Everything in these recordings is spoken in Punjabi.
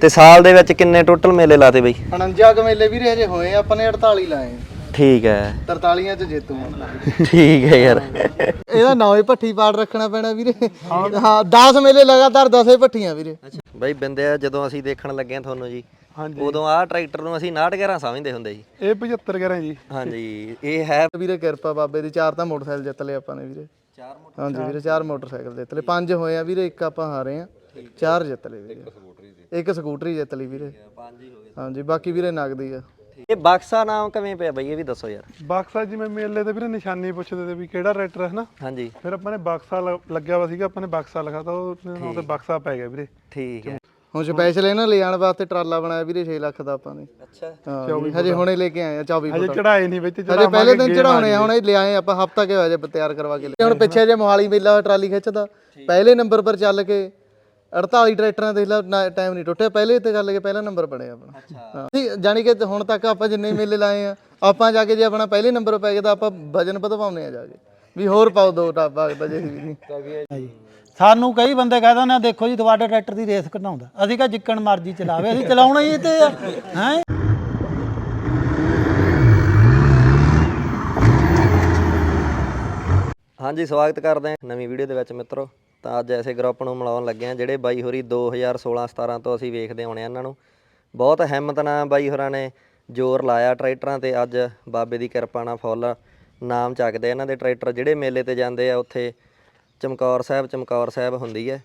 ਤੇ ਸਾਲ ਦੇ ਵਿੱਚ ਕਿੰਨੇ ਟੋਟਲ ਮੇਲੇ ਲਾਤੇ ਬਈ? 49 ਕੁ ਮੇਲੇ ਵੀਰੇ ਹਜੇ ਹੋਏ ਆ, ਆਪਾਂ ਨੇ 48 ਲਾਏ। ਠੀਕ ਹੈ। 43 ਚ ਜੇਤੂ। ਠੀਕ ਹੈ ਯਾਰ। ਇਹਦਾ ਨਾਂ ਹੀ ਭੱਠੀ ਪਾੜ ਰੱਖਣਾ ਪੈਣਾ ਵੀਰੇ। ਹਾਂ 10 ਮੇਲੇ ਲਗਾਤਾਰ 10 ਹੀ ਭੱਠੀਆਂ ਵੀਰੇ। ਬਈ ਬਿੰਦਿਆ ਜਦੋਂ ਅਸੀਂ ਦੇਖਣ ਲੱਗੇ ਹਾਂ ਤੁਹਾਨੂੰ ਜੀ ਹਾਂਜੀ। ਉਦੋਂ ਆਹ ਟਰੈਕਟਰ ਨੂੰ ਅਸੀਂ 69 11 ਸਮਝਦੇ ਹੁੰਦੇ ਸੀ। ਇਹ 75 ਕਰਾਂ ਜੀ। ਹਾਂਜੀ ਇਹ ਹੈ ਵੀਰੇ ਕਿਰਪਾ ਬਾਬੇ ਦੀ ਚਾਰ ਤਾਂ ਮੋਟਰਸਾਈਕਲ ਜਿੱਤ ਲਏ ਆਪਾਂ ਨੇ ਵੀਰੇ। ਚਾਰ ਹਾਂਜੀ ਵੀਰੇ ਚਾਰ ਮੋਟਰਸਾਈਕਲ ਜਿੱਤ ਲਏ। ਪੰਜ ਹੋਏ ਆ ਵੀਰੇ ਇੱਕ ਆਪਾਂ ਹਾਰੇ ਆ। ਚਾਰ ਜਿੱਤ ਲਏ ਵੀਰੇ। ਇੱਕ ਸਕੂਟਰੀ ਜਿੱਤ ਲਈ ਵੀਰੇ। ਪੰਜ ਹੀ ਹੋ ਗਏ। ਹਾਂਜੀ ਬਾਕੀ ਵੀਰੇ ਨਗਦੀ ਆ। ਇਹ ਬਕਸਾ ਨਾਮ ਕਿਵੇਂ ਪਿਆ ਬਈ? ਇਹ ਵੀ ਦੱਸੋ ਯਾਰ। ਬਾਕਸਾ ਜਿਵੇਂ ਮੇਲੇ ਤੇ ਵੀਰੇ ਨਿਸ਼ਾਨੀ ਪੁੱਛਦੇ ਤੇ ਵੀ ਕਿਹੜਾ ਰਾਈਟਰ ਹੈ ਨਾ ਹਾਂਜੀ। ਫਿਰ ਆਪਾਂ ਨੇ ਬਾਕਸਾ ਲ- ਲੱਗਿਆ ਵਾ ਸੀਗਾ ਆਪਾਂ ਨੇ ਬਾਕਸਾ ਲਿਖਾਤਾ ਉਹ ਤੇ ਬਾਕਸਾ ਪੈ ਗਿਆ ਵੀਰੇ। ਠੀਕ ਹੈ। ਹੁਣ ਸਪੈਸ਼ਲ ਇਹਨਾਂ ਲੈ ਜਾਣ ਵਾਸਤੇ ਟਰਾਲਾ ਬਣਾਇਆ ਵੀਰੇ 6 ਲੱਖ ਦਾ ਆਪਾਂ ਨੇ। ਅੱਛਾ। ਹਾਂ ਹਜੇ ਹੁਣੇ ਲੈ ਕੇ ਆਏ ਆ 24 ਹਜੇ ਫੁੱਟ। ਚੜਾਏ ਨਹੀਂ ਵਿੱਚ ਹਜੇ ਪਹਿਲੇ ਦਿਨ ਚੜਾਉਣੇ ਆ ਹੁਣ ਇਹ ਲਿਆਏ ਆਪਾਂ ਹਫਤਾ ਕੇ ਹੋਇਆ ਜੇ ਤਿਆਰ ਕਰਵਾ ਕੇ ਲਿਆਏ। ਹੁਣ ਪਿੱਛੇ ਜੇ ਮੋਹਾਲੀ ਮੇਲਾ ਹੋਇਆ ਟਰਾਲੀ ਖਿੱਚਦਾ। ਪਹਿਲੇ ਨੰਬਰ ਪਰ ਚੱਲ ਕੇ 48 ਟਰੈਕਟਰਾਂ ਦੇਖ ਲਾ ਟਾਈਮ ਨਹੀਂ ਟੁੱਟਿਆ। ਪਹਿਲੇ ਤੇ ਚੱਲ ਕੇ ਪਹਿਲਾ ਨੰਬਰ ਬਣਿਆ ਆਪਣਾ। ਹਾਂ। ਜੀ, ਜਾਣੀ ਕਿ ਹੁਣ ਤੱਕ ਆਪਾਂ ਜਿੰਨੇ ਮੇਲੇ ਲਾਏ ਆ ਆਪਾਂ ਜਾ ਕੇ ਜੇ ਆਪਣਾ ਪਹਿਲੇ ਨੰਬਰ ਪੈ ਗਿਆ ਤਾਂ ਆਪਾਂ ਵਜਨ ਵਧਵਾਉਨੇ ਆ ਜਾ ਕੇ। ਵੀ ਹੋਰ ਪਾਓ ਦੋ ਟਾਪਾ ਬਜੇ ਵੀ ਸਾਨੂੰ ਕਈ ਬੰਦੇ ਕਹਿ ਦਿੰਦੇ ਆ ਦੇਖੋ ਜੀ ਤੁਹਾਡੇ ਟਰੈਕਟਰ ਦੀ ਰੇਸ ਘਟਾਉਂਦਾ। ਅਸੀਂ ਕਹਾਂ ਜਿੱਕਣ ਮਰਜ਼ੀ ਚਲਾਵੇ ਅਸੀਂ ਚਲਾਉਣਾ ਹੀ ਤੇ ਹੈ? ਹਾਂਜੀ ਸਵਾਗਤ ਕਰਦੇ ਹਾਂ ਨਵੀਂ ਵੀਡੀਓ ਦੇ ਵਿੱਚ ਮਿੱਤਰੋ। ਤਾਂ ਅੱਜ ਐਸੇ ਗਰੁੱਪ ਨੂੰ ਮਿਲਾਉਣ ਲੱਗੇ ਹਾਂ ਜਿਹੜੇ ਬਾਈ ਹੋਰੀ 2016 17 ਤੋਂ ਅਸੀਂ ਵੇਖਦੇ ਆਉਣੇ ਆ ਇਹਨਾਂ ਨੂੰ। ਬਹੁਤ ਹਿੰਮਤ ਨਾਲ ਬਾਈ ਹੋਰਾਂ ਨੇ ਜ਼ੋਰ ਲਾਇਆ ਟਰੈਕਟਰਾਂ ਤੇ। ਅੱਜ ਬਾਬੇ ਦੀ ਕਿਰਪਾ ਨਾਲ ਫੁੱਲ ਨਾਮ ਚੱਕਦੇ ਇਹਨਾਂ ਦੇ ਟਰੈਕਟਰ। ਜਿਹੜੇ ਮੇਲੇ ਤੇ ਜਾਂਦੇ ਆ ਉੱਥੇ ਚਮਕੌਰ ਸਾਹਿਬ ਚਮਕੌਰ ਸਾਹਿਬ ਹੁੰਦੀ ਹੈ।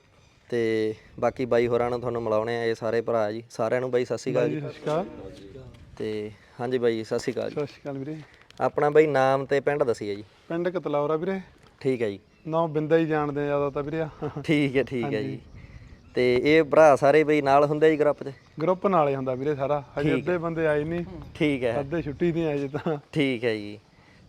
ਤੇ ਬਾਕੀ ਬਾਈ ਹੋਰਾਂ ਨੂੰ ਤੁਹਾਨੂੰ ਮਿਲਾਉਣੇ ਆ ਇਹ ਸਾਰੇ ਭਰਾ ਜੀ। ਸਾਰਿਆਂ ਨੂੰ ਬਾਈ ਸਤਿ ਸ਼੍ਰੀ ਅਕਾਲ ਜੀ। ਸਤਿ ਸ਼੍ਰੀ ਅਕਾਲ। ਤੇ ਹਾਂਜੀ ਬਾਈ ਸਤਿ ਸ਼੍ਰੀ ਅਕਾਲ ਜੀ। ਸਤਿ ਸ਼੍ਰੀ ਅਕਾਲ ਵੀਰੇ। ਆਪਣਾ ਬਾਈ ਨਾਮ ਤੇ ਪਿੰਡ ਦੱਸੀਏ ਜੀ। ਪਿੰਡ ਕਤਲੌਰਾ ਵੀਰੇ। ਠੀਕ ਹੈ ਜੀ। ਨਾ ਬਿੰਦਾ ਹੀ ਜਾਣਦੇ ਆ ਜ਼ਿਆਦਾ ਤਾਂ ਵੀਰੇ। ਠੀਕ ਹੈ ਠੀਕ ਹੈ ਜੀ। ਤੇ ਇਹ ਭਰਾ ਸਾਰੇ ਬਈ ਨਾਲ ਹੁੰਦੇ ਜੀ ਗਰੁੱਪ 'ਚ? ਗਰੁੱਪ ਨਾਲ ਹੀ ਹੁੰਦਾ ਵੀਰੇ ਸਾਰਾ। ਹਜੇ ਅੱਧੇ ਬੰਦੇ ਆਏ ਨਹੀਂ ਠੀਕ ਹੈ। ਅੱਧੇ ਛੁੱਟੀ ਨਹੀਂ ਆਏ ਜੇ ਤਾਂ। ਠੀਕ ਹੈ ਜੀ।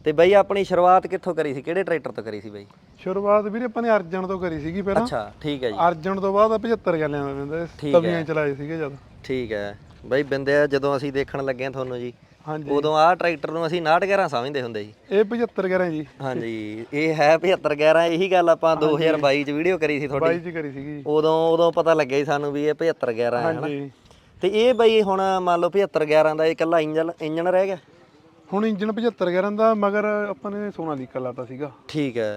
ਤੇ ਬਈ ਆਪਣੀ ਸ਼ੁਰੂਆਤ ਕਿੱਥੋਂ ਕਰੀ ਸੀ? ਕਿਹੜੇ ਟਰੈਕਟਰ ਤੋਂ ਕਰੀ ਸੀ ਬਈ? ਸ਼ੁਰੂਆਤ ਵੀਰੇ ਆਪਾਂ ਨੇ ਅਰਜਨ ਤੋਂ ਕਰੀ ਸੀਗੀ ਪਹਿਲਾਂ। ਅੱਛਾ ਠੀਕ ਹੈ ਜੀ। ਅਰਜਨ ਤੋਂ ਬਾਅਦ 75 ਗੱਲਿਆਂ ਦਾ ਬੰਦੇ ਤਵੀਆਂ ਚਲਾਏ ਸੀਗੇ ਜਦ। ਠੀਕ ਹੈ। ਬਈ ਬਿੰਦਿਆ ਜਦੋਂ ਅਸੀਂ ਦੇਖਣ ਲੱਗੇ ਤੁਹਾਨੂੰ ਜੀ ਹਾਂਜੀ। ਉਦੋਂ ਆਹ ਟਰੈਕਟਰ ਨੂੰ ਅਸੀਂ 69 11 ਸਮਝਦੇ ਹੁੰਦੇ ਜੀ ਇਹ 75 ਕਰਾਂ ਜੀ। ਹਾਂਜੀ ਇਹ ਹੈ 75 11 ਇਹੀ ਗੱਲ ਆਪਾਂ 2022 ਚ ਵੀਡੀਓ ਕਰੀ ਸੀ ਤੁਹਾਡੀ। ਬਾਈ ਜੀ ਕਰੀ ਸੀਗੀ ਉਦੋਂ ਉਦੋਂ ਪਤਾ ਲੱਗਿਆ ਸੀ ਸਾਨੂੰ ਵੀ ਇਹ 75 11 ਹੈ ਹਾਂਜੀ। ਤੇ ਇਹ ਬਈ ਹੁਣ ਮੰਨ ਲਓ 75 11 ਦਾ ਇਹ ਇਕੱਲਾ ਇੰਜਨ ਇੰਜਨ ਰਹਿ ਗਿਆ? ਹੁਣ ਇੰਜਨ 75 ਕਰਾਂ ਦਾ ਮਗਰ ਆਪਾਂ ਨੇ ਸੋਨਾਲੀਕਾ ਲਾਤਾ ਸੀਗਾ। ਠੀਕ ਹੈ।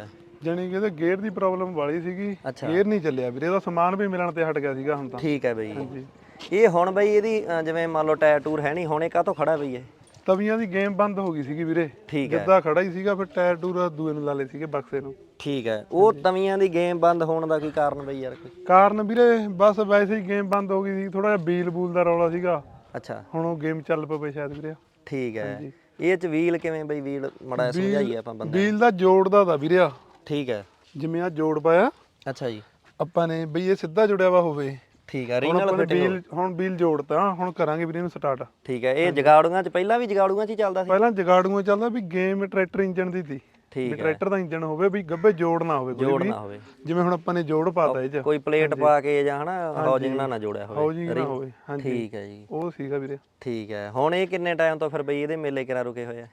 ਜਾਣੀ ਕਿ ਇਹਦੇ ਗੇਅਰ ਦੀ ਪ੍ਰੋਬਲਮ ਵਾਲੀ ਸੀਗੀ। ਗੇਅਰ ਨਹੀਂ ਚੱਲਿਆ ਵੀਰੇ ਇਹਦਾ ਸਮਾਨ ਵੀ ਮਿਲਣ ਤੇ ਹਟ ਗਿਆ ਸੀਗਾ ਹੁਣ ਤਾਂ। ਠੀਕ ਹੈ ਬਈ। ਹਾਂਜੀ। ਇਹ ਹੁਣ ਬਈ ਇਹਦੀ ਜਿਵੇਂ ਮੰਨ ਲਓ ਟਾਇਰ ਟੂਰ ਹੈ ਨਹੀਂ ਹੁਣ ਇਹ ਕਾਹਤੋਂ ਖੜਾ ਬਈ ਇਹ? ਤਵੀਆਂ ਦੀ ਗੇਮ ਬੰਦ ਹੋ ਗਈ ਸੀਗੀ ਵੀਰੇ। ਠੀਕ ਹੈ। ਜਿੱਦਾਂ ਖੜਾ ਹੀ ਸੀਗਾ ਫਿਰ ਟਾਇਰ ਟੂਰ ਦੂਏ ਨੂੰ ਲਾ ਲਏ ਸੀਗੇ ਬਕਸੇ ਨੂੰ। ਠੀਕ ਹੈ। ਉਹ ਤਵੀਆਂ ਦੀ ਗੇਮ ਬੰਦ ਹੋਣ ਦਾ ਕੀ ਕਾਰਨ ਬਈ ਯਾਰ ਕੋਈ? ਕਾਰਨ ਵੀਰੇ ਬਸ ਵੈਸੇ ਹੀ ਗੇਮ ਬੰਦ ਹੋ ਗਈ ਸੀ। ਥੋੜਾ ਜਿਹਾ ਬੀਲ ਬੂਲ ਦਾ ਰੌਲਾ ਸੀਗਾ। ਅੱਛਾ। ਹੁਣ ਉਹ ਗੇਮ ਚੱਲ ਪਵੇ ਸ਼ਾਇਦ ਵੀਰੇ। ਠੀਕ ਹੈ। ਇਹ ਚ ਵੀਲ ਕਿਵੇਂ ਬਈ ਵੀਲ ਮੜਾ ਸਮਝਾਈਏ ਆਪਾਂ ਬੰਦੇ ਬੀਲ ਦਾ ਜੋੜਦਾ ਦਾ ਵੀਰੇ। ਠੀਕ ਹੈ। ਜਿਵੇਂ ਆ ਜੋੜ ਪਾਇਆ। ਅੱਛਾ ਜੀ। ਆਪਾਂ ਨੇ ਬਈ ਇਹ ਸਿੱਧਾ ਜੁੜਿਆ ਵਾ ਹੋਵੇ। ਠੀਕ ਹੈ ਹੁਣ ਰੀਨਲ ਆਪਾਂ ਨੇ ਫਿਟਿੰਗ ਬੀਲ ਹੁਣ ਬੀਲ ਜੋੜਤਾ ਹੁਣ ਕਰਾਂਗੇ ਵੀਰੇ ਇਹਨੂੰ ਸਟਾਰਟ ਠੀਕ ਹੈ ਇਹ ਜਗਾੜੂਆਂ ਚ ਪਹਿਲਾਂ ਵੀ ਜਗਾੜੂਆਂ ਚ ਹੀ ਚੱਲਦਾ ਸੀ? ਪਹਿਲਾਂ ਜਗਾੜੂਆਂ ਚੱਲਦਾ ਵੀ ਗੇਮ ਟਰੈਕਟਰ ਇੰਜਨ ਦੀ ਸੀ। ਠੀਕ ਵੀ ਟਰੈਕਟਰ ਦਾ ਇੰਜਨ ਹੋਵੇ ਵੀ ਗੱਬੇ ਜੋੜ ਨਾ ਹੋਵੇ ਕੋਈ ਜੋੜ ਵੀ। ਨਾ ਹੋਵੇ। ਜਿਵੇਂ ਹੁਣ ਆਪਾਂ ਨੇ ਜੋੜ ਪਾਤਾ ਇਹ ਚ। ਕੋਈ ਪਲੇਟ ਪਾ ਕੇ ਜਾਂ ਹਨਾ ਹਾਊਜਿੰਗ ਨਾਲ ਨਾ ਜੋੜਿਆ ਹੋਵੇ। ਹਾਊਜਿੰਗ ਨਾ ਹੋਵੇ ਹਾਂਜੀ। ਠੀਕ ਹੈ ਜੀ। ਉਹ ਸੀਗਾ ਵੀਰੇ। ਠੀਕ ਹੈ ਹੁਣ ਇਹ ਕਿੰਨੇ ਟਾਈਮ ਤੋਂ ਫਿਰ ਬਈ ਇਹਦੇ ਮੇਲੇ ਕਿਰਾ ਰੁਕੇ ਹੋਏ ਆ?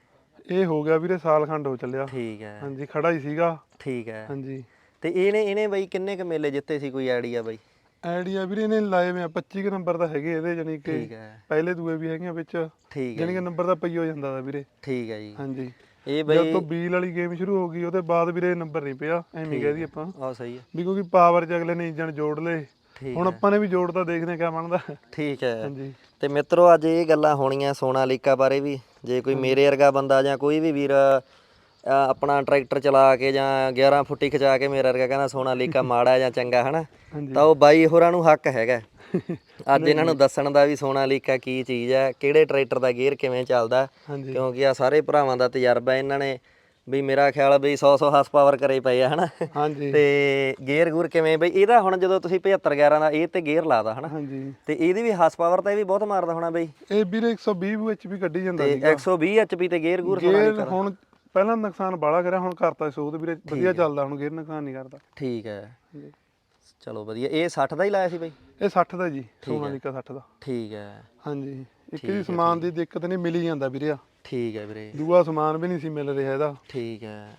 ਇਹ ਹੋ ਗਿਆ ਵੀਰੇ ਸਾਲ ਖੰਡ ਹੋ ਚੱਲਿਆ। ਠੀਕ ਹੈ ਹਾਂਜੀ ਖੜਾ ਹੀ ਸੀਗਾ। ਠੀਕ ਹੈ ਹਾਂਜੀ। ਤੇ ਇਹਨੇ ਇਹਨੇ ਬਈ ਕਿੰਨੇ ਕ ਮੇਲੇ ਜਿੱਤੇ ਸੀ ਕੋਈ ਆਈਡੀਆ ਬਈ? ਆਈਡੀਆ ਵੀਰੇ ਇਹਨੇ ਲਾਏ ਮੈਂ 25 ਕੁ ਨੰਬਰ ਤਾਂ ਹੈਗੇ ਇਹਦੇ ਜਾਨੀ ਕਿ ਠੀਕ ਹੈ। ਪਹਿਲੇ ਦੂਏ ਵੀ ਹੈਗੇ ਆ ਵਿੱਚ ਠੀਕ ਜਾਨੀ ਕਿ ਨੰਬਰ ਤਾਂ ਪਈ ਹੋ ਜਾਂਦਾ ਦਾ ਵੀਰੇ। ਠੀਕ ਹੈ ਜੀ। ਹਾਂਜੀ। ਇਹ ਜਦ ਬਈ ਤੋਂ ਬੀਲ ਵਾਲੀ ਗੇਮ ਸ਼ੁਰੂ ਹੋ ਗਈ ਉਹਦੇ ਬਾਅਦ ਵੀਰੇ ਨੰਬਰ ਨਹੀਂ ਪਿਆ ਐਵੇਂ ਕਹਿ ਦੀ ਆਪਾਂ। ਆ ਸਹੀ ਹੈ। ਵੀ ਕਿਉਂਕਿ ਪਾਵਰ ਚ ਅਗਲੇ ਨੇ ਇੰਜਨ ਜੋੜ ਲਏ। ਠੀਕ ਹੁਣ ਆਪਾਂ ਨੇ ਵੀ ਜੋੜਦਾ ਦੇਖਦੇ ਆ ਕਿਆ ਬਣਦਾ। ਠੀਕ ਹੈ। ਹਾਂਜੀ। ਤੇ ਮਿੱਤਰੋ ਅੱਜ ਇਹ ਗੱਲਾਂ ਹੋਣੀਆਂ ਸੋਨਾਲੀਕਾ ਬਾਰੇ ਵੀ। ਜੇ ਕੋਈ ਮੇਰੇ ਵਰਗਾ ਬੰਦਾ ਜਾਂ ਕੋਈ ਵੀ ਵੀਰ ਆਪਣਾ ਟਰੈਕਟਰ ਚਲਾ ਕੇ ਜਾਂ 11 ਫੁੱਟੀ ਖਿਚਾ ਕੇ ਮੇਰੇ ਵਰਗਾ ਕਹਿੰਦਾ ਸੋਨਾਲੀਕਾ ਮਾੜਾ ਜਾਂ ਚੰਗਾ ਹਨਾ। ਤਾਂ ਉਹ ਬਾਈ ਹੋਰਾਂ ਨੂੰ ਹੱਕ ਹੈਗਾ। ਅੱਜ ਇਹਨਾਂ ਨੂੰ ਦੱਸਣ ਦਾ ਵੀ ਸੋਨਾਲੀਕਾ ਕੀ ਚੀਜ਼ ਹੈ ਕਿਹੜੇ ਟਰੈਕਟਰ ਦਾ ਗੇਅਰ ਕਿਵੇਂ ਚੱਲਦਾ ਕਿਉਂਕਿ ਆ ਸਾਰੇ ਭਰਾਵਾਂ ਦਾ ਤਜਰਬਾ ਇਹਨਾਂ ਨੇ ਵੀ ਮੇਰਾ ਖਿਆਲ ਵੀ 100 100 ਹਾਰਸ ਪਾਵਰ ਕਰੇ ਪਏ ਆ ਹਨਾ? ਹਾਂਜੀ। ਤੇ ਗੇਅਰ ਗੂਰ ਕਿਵੇਂ ਬਈ ਇਹਦਾ ਹੁਣ ਜਦੋਂ ਤੁਸੀਂ 75 11 ਦਾ ਇਹ ਤੇ ਗੇਅਰ ਲਾਦਾ ਹਨਾ? ਹਾਂਜੀ। ਤੇ ਇਹਦੀ ਵੀ ਹਾਰਸ ਪਾਵਰ ਤਾਂ ਇਹ ਵੀ ਬਹੁਤ ਮਾਰਦਾ ਹੋਣਾ ਬਈ। ਇਹ ਵੀਰੇ 120 ਐਚਪੀ ਕੱਢੀ ਜਾਂਦਾ ਤੇ ਸੀਗਾ। 120 ਐਚਪੀ ਤੇ ਗੇਅਰ ਗੂਰ ਹੁਣ ਪਹਿਲਾਂ ਨੁਕਸਾਨ ਬਾਲਾ ਕਰਿਆ ਹੁਣ ਕਰਤਾ ਸੋਧ ਵੀਰੇ ਵਧੀਆ ਚੱਲਦਾ ਹੁਣ ਗੇਅਰ ਨੁਕਸਾਨ ਨਹੀਂ ਕਰਦਾ। ਠੀਕ ਹੈ। ਚਲੋ ਵਧੀਆ ਇਹ 60 ਦਾ ਹੀ ਲਾਇਆ ਸੀ ਬਈ? ਇਹ 60 ਦਾ ਜੀ ਸੋਨਾਲੀਕਾ 60 ਦਾ। ਠੀਕ ਹੈ। ਹਾਂਜੀ ਇੱਕ ਦੀ ਸਮਾਨ ਦੀ ਦਿੱਕਤ ਨਹੀਂ ਮਿਲੀ ਜਾਂਦਾ ਵੀਰੇ ਆ। ਠੀਕ ਹੈ ਵੀਰੇ। ਦੂਆ ਸਮਾਨ ਵੀ ਨਹੀਂ ਸੀ ਮਿਲ ਰਿਹਾ ਇਹਦਾ। ਠੀਕ ਹੈ।